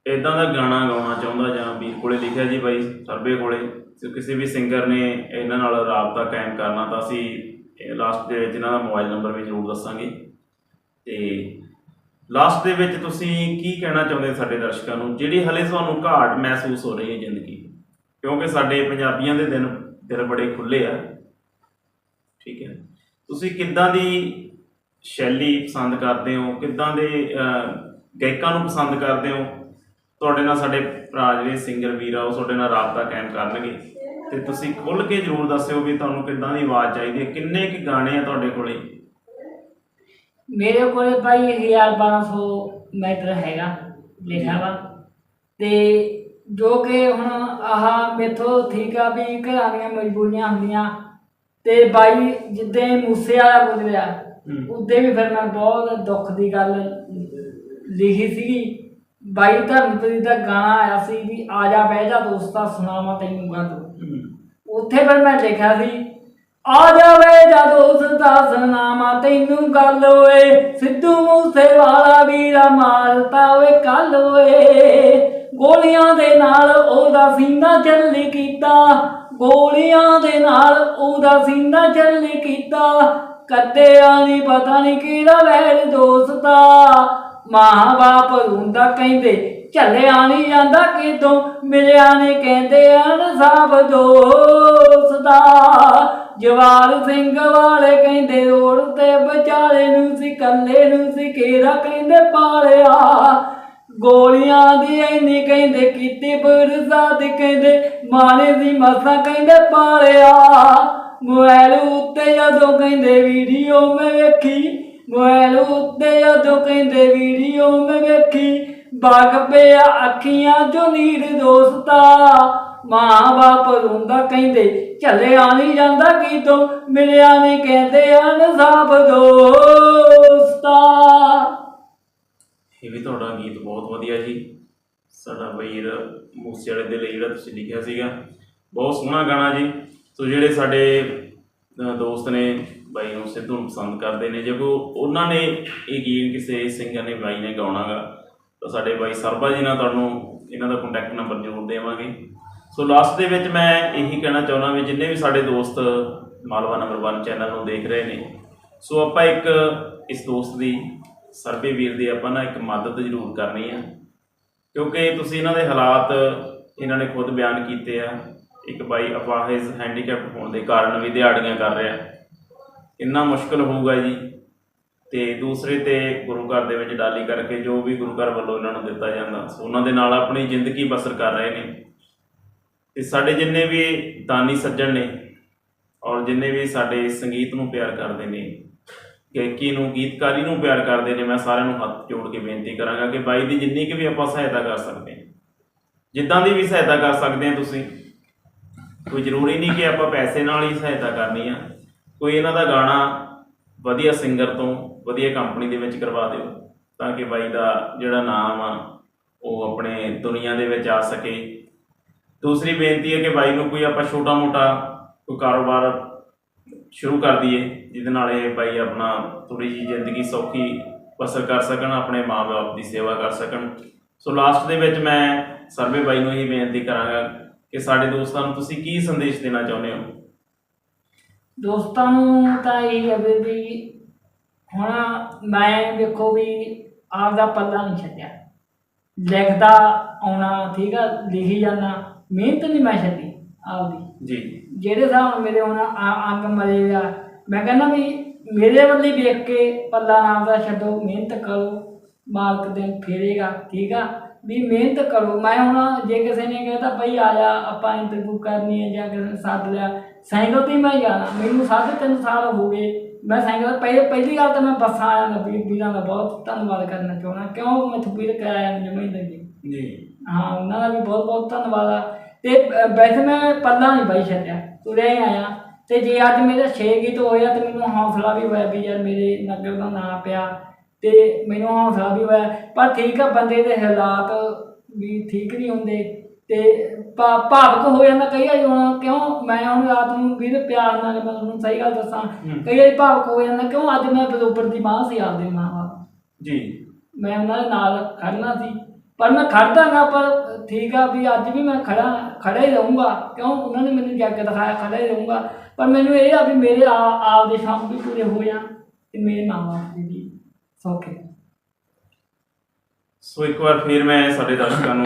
ਇਦਾਂ ਦਾ ਗਾਣਾ ਗਾਉਣਾ ਚਾਹੁੰਦਾ ਜਾਂ ਵੀਰ ਕੋਲੇ ਲਿਖਿਆ ਜੀ ਬਾਈ, ਸਰਬੇ ਕੋਲੇ, ਤੇ ਕਿਸੇ ਵੀ ਸਿੰਗਰ ਨੇ ਇਹਨਾਂ ਨਾਲ ਰਾਬਤਾ ਕਾਇਮ ਕਰਨਾ ਤਾਂ ਅਸੀਂ ਲਾਸਟ ਦੇ ਵਿੱਚ ਇਹਨਾਂ ਦਾ ਮੋਬਾਈਲ ਨੰਬਰ ਵੀ ਜ਼ਰੂਰ ਦੱਸਾਂਗੇ। ਤੇ ਲਾਸਟ ਦੇ ਵਿੱਚ ਤੁਸੀਂ ਕੀ ਕਹਿਣਾ ਚਾਹੁੰਦੇ ਸਾਡੇ ਦਰਸ਼ਕਾਂ ਨੂੰ? ਜਿਹੜੀ ਹਲੇ ਤੁਹਾਨੂੰ ਘਾਟ ਮਹਿਸੂਸ ਹੋ ਰਹੀ ਹੈ ਜ਼ਿੰਦਗੀ ਕਿਉਂਕਿ ਸਾਡੇ ਪੰਜਾਬੀਆਂ ਦੇ ਦਿਨ ਦਿਲ ਬੜੇ ਖੁੱਲੇ ਆ। ਠੀਕ ਹੈ। ਤੁਸੀਂ ਕਿੱਦਾਂ ਦੀ ਸ਼ੈਲੀ ਪਸੰਦ ਕਰਦੇ ਹੋ? ਕਿੱਦਾਂ ਦੇ ਗਾਇਕਾਂ ਨੂੰ ਪਸੰਦ ਕਰਦੇ ਹੋ? ਤੁਹਾਡੇ ਨਾਲ ਸਾਡੇ ਭਰਾ ਜਿਹੜੇ ਸਿੰਗਰ ਵੀਰ ਆ, ਉਹ ਤੁਹਾਡੇ ਨਾਲ ਰਾਬਤਾ ਕਾਇਮ ਕਰਨਗੇ। ਤੇ ਤੁਸੀਂ ਖੁੱਲ ਕੇ ਜਰੂਰ ਦੱਸਿਓ ਵੀ ਤੁਹਾਨੂੰ ਕਿੱਦਾਂ ਦੀ ਆਵਾਜ਼ ਚਾਹੀਦੀ ਹੈ? ਕਿੰਨੇ ਕੁ ਗਾਣੇ ਆ ਤੁਹਾਡੇ ਕੋਲੇ?
ਮੇਰੇ ਕੋਲੇ ਭਾਈ 1200 ਮੀਟਰ ਹੈਗਾ ਲਿਖਿਆ ਵਾ। ਤੇ ਜੋ ਕਿ ਹੁਣ ਆਹ ਮੇਥੋਂ ਠੀਕ ਆ ਵੀ ਘਰਾਂ ਦੀਆਂ ਮਜਬੂਰੀਆਂ ਹੁੰਦੀਆਂ। ਤੇ ਬਾਈ ਜਿੱਦਾਂ ਮੂਸੇ ਵਾਲਾ ਗੁਜ਼ਰਿਆ। ਉਦੋਂ ਵੀ ਫਿਰ ਮੈਂ ਬਹੁਤ ਦੁੱਖ ਦੀ ਗੱਲ ਲਿਖੀ ਸੀਗੀ। ਬਾਈ ਧਰਮਪ੍ਰੀਤ ਦਾ ਗਾਣਾ ਆਇਆ ਸੀ ਵੀ ਆ ਜਾ ਬਹਿ ਜਾ ਦੋਸਤਾ ਸੁਣਾਵਾਂ ਤੈਨੂੰ ਗੱਲ। ਉੱਥੇ ਫਿਰ ਮੈਂ ਲਿਖਿਆ ਸੀ ਆ ਜਾਵੇ ਜਦੋਂ ਉਸਦਾ ਸੁਨਾਮਾ ਤੈਨੂੰ ਗੱਲ ਓਏ ਸਿੱਧੂ ਮੂਸੇ ਵਾਲਾ ਵੀਰਾ ਮਾਰਤਾ ਓਏ ਕੱਲ ਓਏ ਗੋਲੀਆਂ ਦੇ ਨਾਲ ਉਹਦਾ ਸੀਨਾ ਚੱਲੀ ਕੀਤਾ। ਗੋਲੀਆਂ ਦੇ ਨਾਲ ਉਹਦਾ ਸੀਨਾ ਚੱਲੀ ਕੀਤਾ। ਕੱਦਿਆਂ ਨਹੀਂ ਪਤਾ ਨਹੀਂ ਕਿਹੜਾ ਵੈਰ ਦੋਸਤਾ। ਮਾਂ ਬਾਪ ਰੋਂਦਾ ਕਹਿੰਦੇ ਝੱਲਿਆ ਨਹੀਂ ਜਾਂਦਾ ਕਿਦੋਂ ਮਿਲਿਆ ਨੇ ਕਹਿੰਦੇ ਅਨਸਾਬ ਦੋਸਤਾ ਜਵਾਰ ਸਿੰਘ ਵਾਲੇ ਕਹਿੰਦੇ ਰੋੜ ਤੇ ਵਿਚਾਲੇ ਨੂੰ ਸੀ, ਕੱਲੇ ਨੂੰ ਸੀ, ਘੇਰਾ ਕਹਿੰਦੇ ਪਾਲਿਆ। ਗੋਲੀਆਂ ਦੀ ਐਨੀ ਕਹਿੰਦੇ, ਕੀਤੀ ਬਰਸਾਤ ਕਹਿੰਦੇ ਮਾਰੇ ਦੀ ਮਸਾ ਕਹਿੰਦੇ ਪਾਲਿਆ। ਮੋਬਾਈਲ ਉੱਤੇ ਜਦੋਂ ਕਹਿੰਦੇ, ਵੀਡੀਓ ਮੈਂ ਵੇਖੀ। ਮੋਬਾਈਲ ਉੱਤੇ ਜਦੋਂ ਕਹਿੰਦੇ, ਵੀਡੀਓ ਮੈਂ ਵੇਖੀ। ਬਾਗ ਪਿਆ ਅੱਖੀਆਂ ਚੋਂ ਨੀਰ ਦੋਸਤਾ। ਮਾਂ ਬਾਪ ਰੋਂਦਾ ਕਹਿੰਦੇ ਝੱਲਿਆ ਨਹੀਂ ਜਾਂਦਾ ਕਿਤੋਂ ਮਿਲਿਆ ਨਹੀਂ ਕਹਿੰਦੇ ਅਨਸਾਬ ਦੋਸਤਾ।
ਇਹ ਵੀ ਤੁਹਾਡਾ ਗੀਤ ਬਹੁਤ ਵਧੀਆ ਜੀ। ਸਾਡਾ ਵੀਰ ਮੂਸੇ ਵਾਲੇ ਦੇ ਲਈ ਜਿਹੜਾ ਤੁਸੀਂ ਲਿਖਿਆ ਸੀਗਾ ਬਹੁਤ ਸੋਹਣਾ ਗਾਣਾ ਜੀ। ਸੋ ਜਿਹੜੇ ਸਾਡੇ ਅ, ਦੋਸਤ ਨੇ ਬਾਈ ਨੂੰ ਸਿੱਧੂ ਨੂੰ ਪਸੰਦ ਕਰਦੇ ਨੇ ਜੇ ਕੋ ਉਹਨਾਂ ਨੇ ਇਹ ਗੀਤ ਕਿਸੇ ਸਿੰਗਰ ਨੇ ਬਾਈ ਨੇ ਗਾਉਣਾਗਾ ਤਾਂ ਸਾਡੇ ਬਾਈ ਸਰਬਾ ਜੀ ਨਾਲ ਤੁਹਾਨੂੰ ਇਹਨਾਂ ਦਾ ਕੰਟੈਕਟ ਨੰਬਰ ਜ਼ਰੂਰ ਦੇਵਾਂਗੇ। ਸੋ ਲਾਸਟ ਦੇ ਵਿੱਚ ਮੈਂ ਇਹੀ ਕਹਿਣਾ ਚਾਹੁੰਦਾ ਵੀ ਜਿੰਨੇ ਵੀ ਸਾਡੇ ਦੋਸਤ ਮਾਲਵਾ ਨੰਬਰ 1 ਚੈਨਲ ਨੂੰ ਦੇਖ ਰਹੇ ਨੇ ਸੋ ਆਪਾਂ ਇੱਕ ਇਸ ਦੋਸਤ ਦੀ, ਸਰਬੇ ਵੀਰ ਦੀ ਆਪਾਂ ਨਾ ਇੱਕ ਮਦਦ ਜ਼ਰੂਰ ਕਰਨੀ ਆ। ਕਿਉਂਕਿ ਤੁਸੀਂ ਇਹਨਾਂ ਦੇ ਹਾਲਾਤ ਇਹਨਾਂ ਨੇ ਖੁਦ ਬਿਆਨ ਕੀਤੇ ਆ। ਇੱਕ ਬਾਈ ਅਪਾਹਿਜ ਹੈਂਡੀਕੈਪ ਹੋਣ ਦੇ ਕਾਰਨ ਵੀ ਦਿਹਾੜੀਆਂ ਕਰ ਰਿਹਾ। ਕਿੰਨਾ ਮੁਸ਼ਕਲ ਹੋਊਗਾ ਜੀ। ਤੇ ਦੂਸਰੇ ਤੇ ਗੁਰੂ ਘਰ ਦੇ ਵਿੱਚ ਡਾਲੀ ਕਰਕੇ ਜੋ ਵੀ ਗੁਰੂ ਘਰ ਵੱਲੋਂ ਇਹਨਾਂ ਨੂੰ ਦਿੱਤਾ ਜਾਂਦਾ ਸੋ ਉਹਨਾਂ ਦੇ ਨਾਲ ਆਪਣੀ ਜ਼ਿੰਦਗੀ ਬਸਰ ਕਰ ਰਹੇ ਨੇ। ਤੇ ਸਾਡੇ ਜਿੰਨੇ ਵੀ ਦਾਨੀ ਸੱਜਣ ਨੇ ਔਰ ਜਿੰਨੇ ਵੀ ਸਾਡੇ ਸੰਗੀਤ ਨੂੰ ਪਿਆਰ ਕਰਦੇ ਨੇ ਗਾਇਕੀ ਨੂੰ, ਗੀਤਕਾਰੀ ਨੂੰ ਪਿਆਰ ਕਰਦੇ ਨੇ, ਮੈਂ ਸਾਰਿਆਂ ਨੂੰ ਹੱਥ ਜੋੜ ਕੇ ਬੇਨਤੀ ਕਰਾਂਗਾ ਕਿ ਬਾਈ ਦੀ ਜਿੰਨੀ ਕਿ ਵੀ ਆਪਾਂ ਸਹਾਇਤਾ ਕਰ ਸਕਦੇ ਹਾਂ, ਜਿੱਦਾਂ ਦੀ ਵੀ ਸਹਾਇਤਾ ਕਰ ਸਕਦੇ ਆ ਤੁਸੀਂ, ਕੋਈ ਜ਼ਰੂਰੀ ਨਹੀਂ ਕਿ ਆਪਾਂ ਪੈਸੇ ਨਾਲ ਹੀ ਸਹਾਇਤਾ ਕਰਨੀ ਆ। ਕੋਈ ਇਹਨਾਂ ਦਾ ਗਾਣਾ ਵਧੀਆ ਸਿੰਗਰ ਤੋਂ ਵਧੀਆ ਕੰਪਨੀ ਦੇ ਵਿੱਚ ਕਰਵਾ ਦਿਓ, ਤਾਂ ਕਿ ਬਾਈ ਦਾ ਜਿਹੜਾ ਨਾਮ ਆ, ਉਹ ਆਪਣੇ ਦੁਨੀਆ ਦੇ ਵਿੱਚ ਆ ਸਕੇ। ਦੂਸਰੀ ਬੇਨਤੀ ਹੈ ਕਿ ਬਾਈ ਨੂੰ ਕੋਈ ਆਪਾਂ ਛੋਟਾ ਮੋਟਾ ਕੋਈ ਕਾਰੋਬਾਰ ਸ਼ੁਰੂ ਕਰ ਦਈਏ, ਜਿਹਦੇ ਨਾਲ ਇਹ ਬਾਈ ਆਪਣਾ ਥੋੜੀ ਜਿਹੀ ਜ਼ਿੰਦਗੀ ਸੌਖੀ ਬਸਰ ਕਰ ਸਕਣ, ਆਪਣੇ ਮਾਪੇ ਦੀ ਸੇਵਾ ਕਰ ਸਕਣ। ਸੋ ਲਾਸਟ ਦੇ ਵਿੱਚ ਮੈਂ ਸਰਵੇ ਬਾਈ ਨੂੰ ਇਹ ਬੇਨਤੀ ਕਰਾਂਗਾ ਕਿ ਸਾਡੇ ਦੋਸਤਾਂ ਨੂੰ ਤੁਸੀਂ ਕੀ ਸੰਦੇਸ਼ ਦੇਣਾ ਚਾਹੁੰਦੇ ਹੋ?
ਦੋਸਤਾਂ ਨੂੰ ਤਾਂ ਇਹ ਹੈ ਵੀ ਹੁਣ ਮੈਂ ਵੇਖੋ ਵੀ ਆਪਦਾ ਪੱਲਾ ਨਹੀਂ ਛੱਡਿਆ। ਲਿਖਦਾ ਆਉਣਾ ਠੀਕ ਆ ਲਿਖੀ ਜਾਣਾ ਮਿਹਨਤ ਨਹੀਂ ਮੈਂ ਛੱਡੀ ਆਪਦੀ।
ਜੀ।
ਜਿਹੜੇ ਹਿਸਾਬ ਨਾਲ ਮੇਰੇ ਹੁਣ ਆ- ਅੰਗ ਮਰੇ ਆ ਮੈਂ ਕਹਿੰਦਾ ਵੀ ਮੇਰੇ ਵੱਲ ਹੀ ਵੇਖ ਕੇ ਪੱਲਾ ਨਾਮ ਦਾ ਛੱਡੋ ਮਿਹਨਤ ਕਰੋ ਮਾਲਕ ਦੇ ਫੇਰੇਗਾ ਠੀਕ ਆ। ਵੀ ਮਿਹਨਤ ਕਰੋ ਮੈਂ ਹੁਣ ਜੇ ਕਿਸੇ ਨੇ ਕਹਿੰਦਾ ਬਈ ਆ ਜਾ ਆਪਾਂ ਇੰਟਰਵਿਊ ਕਰਨੀ ਹੈ ਜਾਂ ਕਿਸੇ ਨੇ ਸੱਦ ਲਿਆ ਸਾਈਕਲ ਤੇ ਹੀ ਮੈਂ ਜਾਣਾ ਮੈਨੂੰ ਸਾਢੇ ਤਿੰਨ ਸਾਲ ਹੋ ਗਏ ਮੈਂ ਸਾਈਕਲ ਪਹਿਲੇ ਪਹਿਲੀ ਗੱਲ ਤਾਂ ਮੈਂ ਬੱਸਾਂ ਆਇਆ ਨਾ ਵੀਰ ਵੀਰਾਂ ਦਾ ਬਹੁਤ ਧੰਨਵਾਦ ਕਰਨਾ ਚਾਹੁੰਦਾ ਕਿਉਂ ਮੈਥੋਂ ਵੀਰ ਕਿਰਾਇਆ ਜਮਾ ਲੱਗੇ
ਜੀ
ਹਾਂ ਉਹਨਾਂ ਦਾ ਵੀ ਬਹੁਤ ਬਹੁਤ ਧੰਨਵਾਦ ਆ। ਤੇ ਅ, ਵੈਸੇ ਮੈਂ ਪੱਲਾ ਨਹੀਂ ਬਾਈ ਛੱਡਿਆ ਤੁਰਿਆ ਹੀ ਆਇਆ। ਤੇ ਜੇ ਅੱਜ ਮੇਰੇ 6 ਗੀਤ ਹੋਇਆ ਤੇ ਮੈਨੂੰ ਹੌਸਲਾ ਵੀ ਹੋਇਆ ਵੀ ਯਾਰ ਮੇਰੇ ਨਗਰ ਦਾ ਨਾਂ ਪਿਆ ਤੇ ਮੈਨੂੰ ਹੌਸਲਾ ਵੀ ਹੋਇਆ। ਪਰ ਠੀਕ ਆ ਬੰਦੇ ਦੇ ਹਾਲਾਤ ਵੀ ਠੀਕ ਨਹੀਂ ਹੁੰਦੇ। ਤੇ ਭਾ- ਭਾਵਕ ਹੋ ਜਾਂਦਾ ਕਈ ਵਾਰੀ ਹੁਣ ਕਿਉਂ ਮੈਂ ਹੁਣ ਰਾਤ ਨੂੰ ਵੀਰ ਪਿਆਰ ਨਾਲ ਮੈਂ ਤੁਹਾਨੂੰ ਸਹੀ ਗੱਲ ਦੱਸਾਂ ਕਈ ਵਾਰੀ ਭਾਵਕ ਹੋ ਜਾਂਦਾ ਕਿਉਂ ਅੱਜ ਮੈਂ ਬਰੋਬਰ ਦੀ ਬਾਂਹ ਸੀ ਆਪਦੇ ਮਾਂ ਬਾਪ
ਜੀ।
ਮੈਂ ਉਹਨਾਂ ਦੇ ਨਾਲ ਖੜਨਾ ਸੀ ਪਰ ਮੈਂ ਖੜਦਾਗਾ ਪਰ ਠੀਕ ਆ ਵੀ ਅੱਜ ਵੀ ਮੈਂ ਖੜਾ ਖੜਾ ਹੀ ਰਹੂੰਗਾ ਕਿਉਂ ਉਹਨਾਂ ਨੇ ਮੈਨੂੰ ਜੱਗ ਦਿਖਾਇਆ ਖੜਾ ਹੀ ਰਹੂੰਗਾ ਪਰ ਮੈਨੂੰ ਇਹ ਆ ਵੀ ਮੇਰੇ ਆ ਆਪ ਦੇ ਸ਼ੌਕ ਵੀ ਪੂਰੇ ਹੋ ਜਾਣ ਤੇ ਮੇਰੇ ਮਾਂ ਬਾਪ ਦੀ ਵੀ ਸੌਖੇ।
ਸੋ ਇੱਕ ਵਾਰ ਫਿਰ ਮੈਂ ਸਾਡੇ ਦਰਸ਼ਕਾਂ ਨੂੰ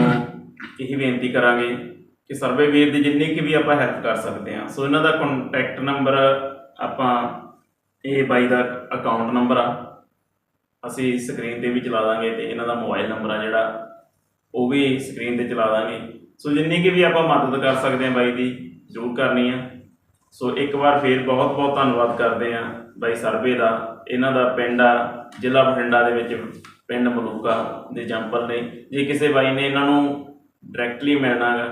ਇਹੀ ਬੇਨਤੀ ਕਰਾਂਗੇ ਕਿ ਸਰਵੇ ਵੀਰ ਦੀ ਜਿੰਨੀ ਕਿ ਵੀ ਆਪਾਂ ਹੈਲਪ ਕਰ ਸਕਦੇ ਹਾਂ। ਸੋ ਇਹਨਾਂ ਦਾ ਕੰਟੈਕਟ ਨੰਬਰ ਆਪਾਂ ਇਹ ਬਾਈ ਦਾ ਅਕਾਊਂਟ ਨੰਬਰ ਆ। ਅਸੀਂ ਸਕਰੀਨ ਤੇ ਵੀ ਚਲਾ ਦਾਂਗੇ ਤੇ ਇਹਨਾਂ ਦਾ ਮੋਬਾਈਲ ਨੰਬਰ ਆ ਜਿਹੜਾ, ਉਹ ਵੀ ਸਕਰੀਨ ਤੇ ਚਲਾ ਦਾਂਗੇ। ਸੋ ਜਿੰਨੀ ਕਿ ਵੀ ਆਪਾਂ ਮਦਦ ਕਰ ਸਕਦੇ ਹਾਂ ਬਾਈ ਦੀ, ਜ਼ਰੂਰ ਕਰਨੀ ਆ। ਸੋ ਇੱਕ ਵਾਰ ਫੇਰ ਬਹੁਤ ਬਹੁਤ ਧੰਨਵਾਦ ਕਰਦੇ ਆ ਬਾਈ ਸਰਵੇ ਦਾ। ਇਹਨਾਂ ਦਾ ਪਿੰਡ ਆ, ਜ਼ਿਲ੍ਹਾ ਬਠਿੰਡਾ ਦੇ ਵਿੱਚ ਪਿੰਡ ਮਲੂਕਾ ਦੇ ਜੰਪਲ ਨੇ। ਜੇ ਕਿਸੇ ਬਾਈ ਨੇ ਇਹਨਾਂ ਨੂੰ ਡਾਇਰੈਕਟਲੀ ਮਿਲਣਾ ਗਾ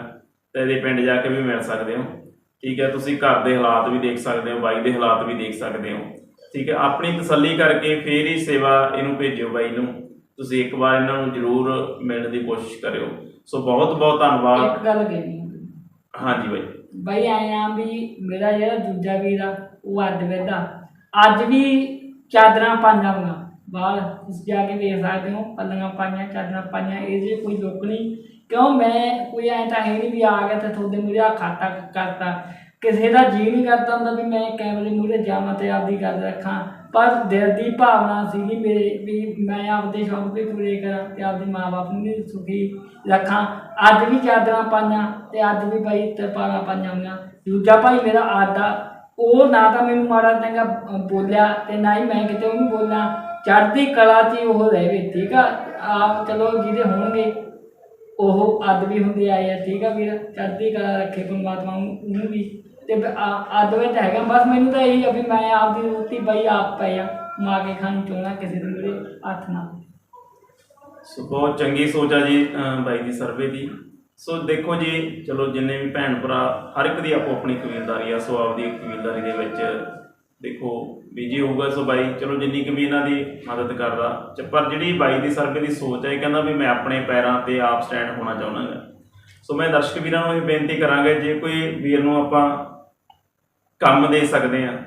ਤਾਂ ਇਹਦੇ ਪਿੰਡ ਜਾ ਕੇ ਵੀ ਮਿਲ ਸਕਦੇ ਹੋ। ਠੀਕ ਹੈ ਤੁਸੀਂ ਘਰ ਦੇ ਹਾਲਾਤ ਵੀ ਦੇਖ ਸਕਦੇ ਹੋ ਬਾਈ ਦੇ ਹਾਲਾਤ ਵੀ ਦੇਖ ਸਕਦੇ ਹੋ। ਠੀਕ ਹੈ ਆਪਣੀ ਤਸੱਲੀ ਕਰਕੇ ਫੇਰ ਹੀ ਸੇਵਾ ਇਹਨੂੰ ਭੇਜਿਓ ਬਾਈ ਨੂੰ। ਤੁਸੀਂ ਇੱਕ ਵਾਰ ਇਹਨਾਂ ਨੂੰ ਜ਼ਰੂਰ ਮਿਲਣ ਦੀ ਕੋਸ਼ਿਸ਼ ਕਰਿਓ। ਸੋ ਬਹੁਤ ਬਹੁਤ ਧੰਨਵਾਦ।
ਇੱਕ ਗੱਲ ਕਹਿਣੀ ਆ
ਹਾਂਜੀ ਬਾਈ।
ਬਈ ਆਏ ਆ ਵੀ ਮੇਰਾ ਜਿਹੜਾ ਦੂਜਾ ਵੀਰ ਆ ਉਹ ਅੱਡ ਵੇਦਾ ਅੱਜ ਵੀ ਚਾਦਰਾਂ ਪਾਈਆਂ ਹੋਈਆਂ। ਬਾਹਰ, ਤੁਸੀਂ ਜਾ ਕੇ ਵੇਖ ਸਕਦੇ ਹੋ, ਪੱਲੀਆਂ ਪਾਈਆਂ, ਚਾਦਰਾਂ ਪਾਈਆਂ ਇਹ ਜੇ ਕੋਈ ਦੁੱਖ ਨਹੀਂ। ਕਿਉਂ? ਮੈਂ ਕੋਈ ਐਂ ਤਾਂ ਹੈ ਨਹੀਂ ਵੀ ਆ ਗਿਆ ਤੇ ਤੁਹਾਡੇ ਮੂਹਰੇ ਆ ਖਾਤਾ ਕਰਤਾ। ਕਿਸੇ ਦਾ ਜੀ ਨਹੀਂ ਕਰਦਾ ਹੁੰਦਾ ਵੀ ਮੈਂ ਕੈਮਰੇ ਮੂਹਰੇ ਜਾਵਾਂ ਤੇ ਆਪਦੀ ਗੱਲ ਰੱਖਾਂ। ਪਰ ਦਿਲ ਦੀ ਭਾਵਨਾ ਸੀਗੀ ਮੇਰੇ ਵੀ ਮੈਂ ਆਪਦੇ ਸ਼ੌਕ ਵੀ ਪੂਰੇ ਕਰਾਂ ਤੇ ਆਪਦੇ ਮਾਪੇ ਨੂੰ ਵੀ ਸੁਖੀ ਰੱਖਾਂ। ਅੱਜ ਵੀ ਚਾਦਰਾਂ ਪਾਈਆਂ ਤੇ ਅੱਜ ਵੀ ਭਾਈ ਤਰਪਾਲਾਂ ਪਾਈਆਂ ਹੋਈਆਂ। ਦੂਜਾ ਭਾਈ ਮੇਰਾ ਆਦਾ ਉਹ ਨਾ ਤਾਂ ਮੈਨੂੰ ਮਾੜਾ ਚੰਗਾ ਬੋਲਿਆ ਤੇ ਨਾ ਹੀ ਮੈਂ ਕਿਤੇ ਉਹਨੂੰ ਬੋਲਾਂ। ਚੜ੍ਹਦੀ ਕਲਾ 'ਚ ਹੀ ਉਹ ਰਹੇ ਠੀਕ ਆ? ਆਪ ਚਲੋ ਜਿਹਦੇ ਹੋਣਗੇ, ਉਹ ਅੱਧ ਵੀ ਹੁੰਦੇ ਆਏ ਆ, ਠੀਕ ਆ ਵੀਰ? ਚੜ੍ਹਦੀ ਕਲਾ ਰੱਖੇ ਪਰਮਾਤਮਾ ਉਹਨੂੰ ਵੀ। ਤੇ ਬ- ਵਿੱਚ ਹੈਗਾ। ਬਸ ਮੈਨੂੰ ਤਾਂ ਇਹੀ ਆ ਵੀ ਮੈਂ ਆਪਦੀ ਰੋਟੀ ਬਈ ਆਪ ਪਿਆ ਮਾ ਕੇ ਖਾਣੀ ਚਾਹੁੰਦਾ ਕਿਸੇ ਦੇ ਮੂਹਰੇ ਹੱਥ ਨਾਲ।
ਸੋ ਬਹੁਤ ਚੰਗੀ ਸੋਚ ਆ ਜੀ ਬਾਈ ਦੀ ਸਰਵੇ ਦੀ। ਸੋ ਦੇਖੋ ਜੀ, ਚਲੋ ਜਿੰਨੇ ਵੀ ਭੈਣ ਭਰਾ, ਹਰ ਇੱਕ ਦੀ ਆਪੋ ਆਪਣੀ ਕਬੀਲਦਾਰੀ ਆ, ਸੋ ਆਪਦੀ ਕਬੀਲਦਾਰੀ ਦੇ ਵਿੱਚ ਦੇਖੋ ਬੀਜੀ ਹੋਊਗਾ ਸੋ ਬਾਈ, ਚਲੋ ਜਿੰਨੀ ਕੁ ਵੀ ਇਹਨਾਂ ਦੀ ਮਦਦ ਕਰਦਾ। ਚ- ਪਰ ਜਿਹੜੀ ਬਾਈ ਦੀ ਸਰਵੇ ਦੀ ਸੋਚ ਹੈ ਇਹ ਕਹਿੰਦਾ ਵੀ ਮੈਂ ਆਪਣੇ ਪੈਰਾਂ ਤੇ ਆਪ ਸਟੈਂਡ ਹੋਣਾ ਚਾਹੁੰਦਾ ਗਾ। ਸੋ ਮੈਂ ਦਰਸ਼ਕ ਵੀਰਾਂ ਨੂੰ ਇਹ ਬੇਨਤੀ ਕਰਾਂਗਾ, ਜੇ ਕੋਈ ਵੀਰ ਨੂੰ ਆਪਾਂ ਕੰਮ ਦੇ ਸਕਦੇ ਆ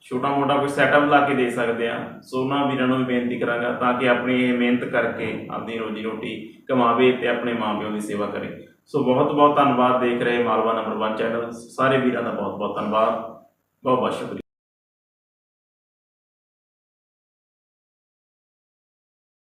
ਛੋਟਾ ਮੋਟਾ ਕੋਈ ਸੈਟਅਪ ਲਾ ਕੇ ਦੇ ਸਕਦੇ ਆ ਸੋ ਉਹਨਾਂ ਵੀਰਾਂ ਨੂੰ ਵੀ ਬੇਨਤੀ ਕਰਾਂਗਾ ਤਾਂ ਕਿ ਆਪਣੀ ਇਹ ਮਿਹਨਤ ਕਰਕੇ ਆਪਣੀ ਰੋਜੀ ਰੋਟੀ ਕਮਾਵੇ ਤੇ ਆਪਣੇ ਮਾਪਿਆਂ ਦੀ ਸੇਵਾ ਕਰੇ। ਸੋ ਬਹੁਤ ਬਹੁਤ ਧੰਨਵਾਦ ਦੇਖ ਰਹੇ ਮਾਲਵਾ ਨੰਬਰ 1 ਚੈਨਲ ਸਾਰੇ ਵੀਰਾਂ ਦਾ ਬਹੁਤ ਬਹੁਤ ਧੰਨਵਾਦ। ਬਹੁਤ ਬਹੁਤ ਸ਼ੁਕਰੀਆ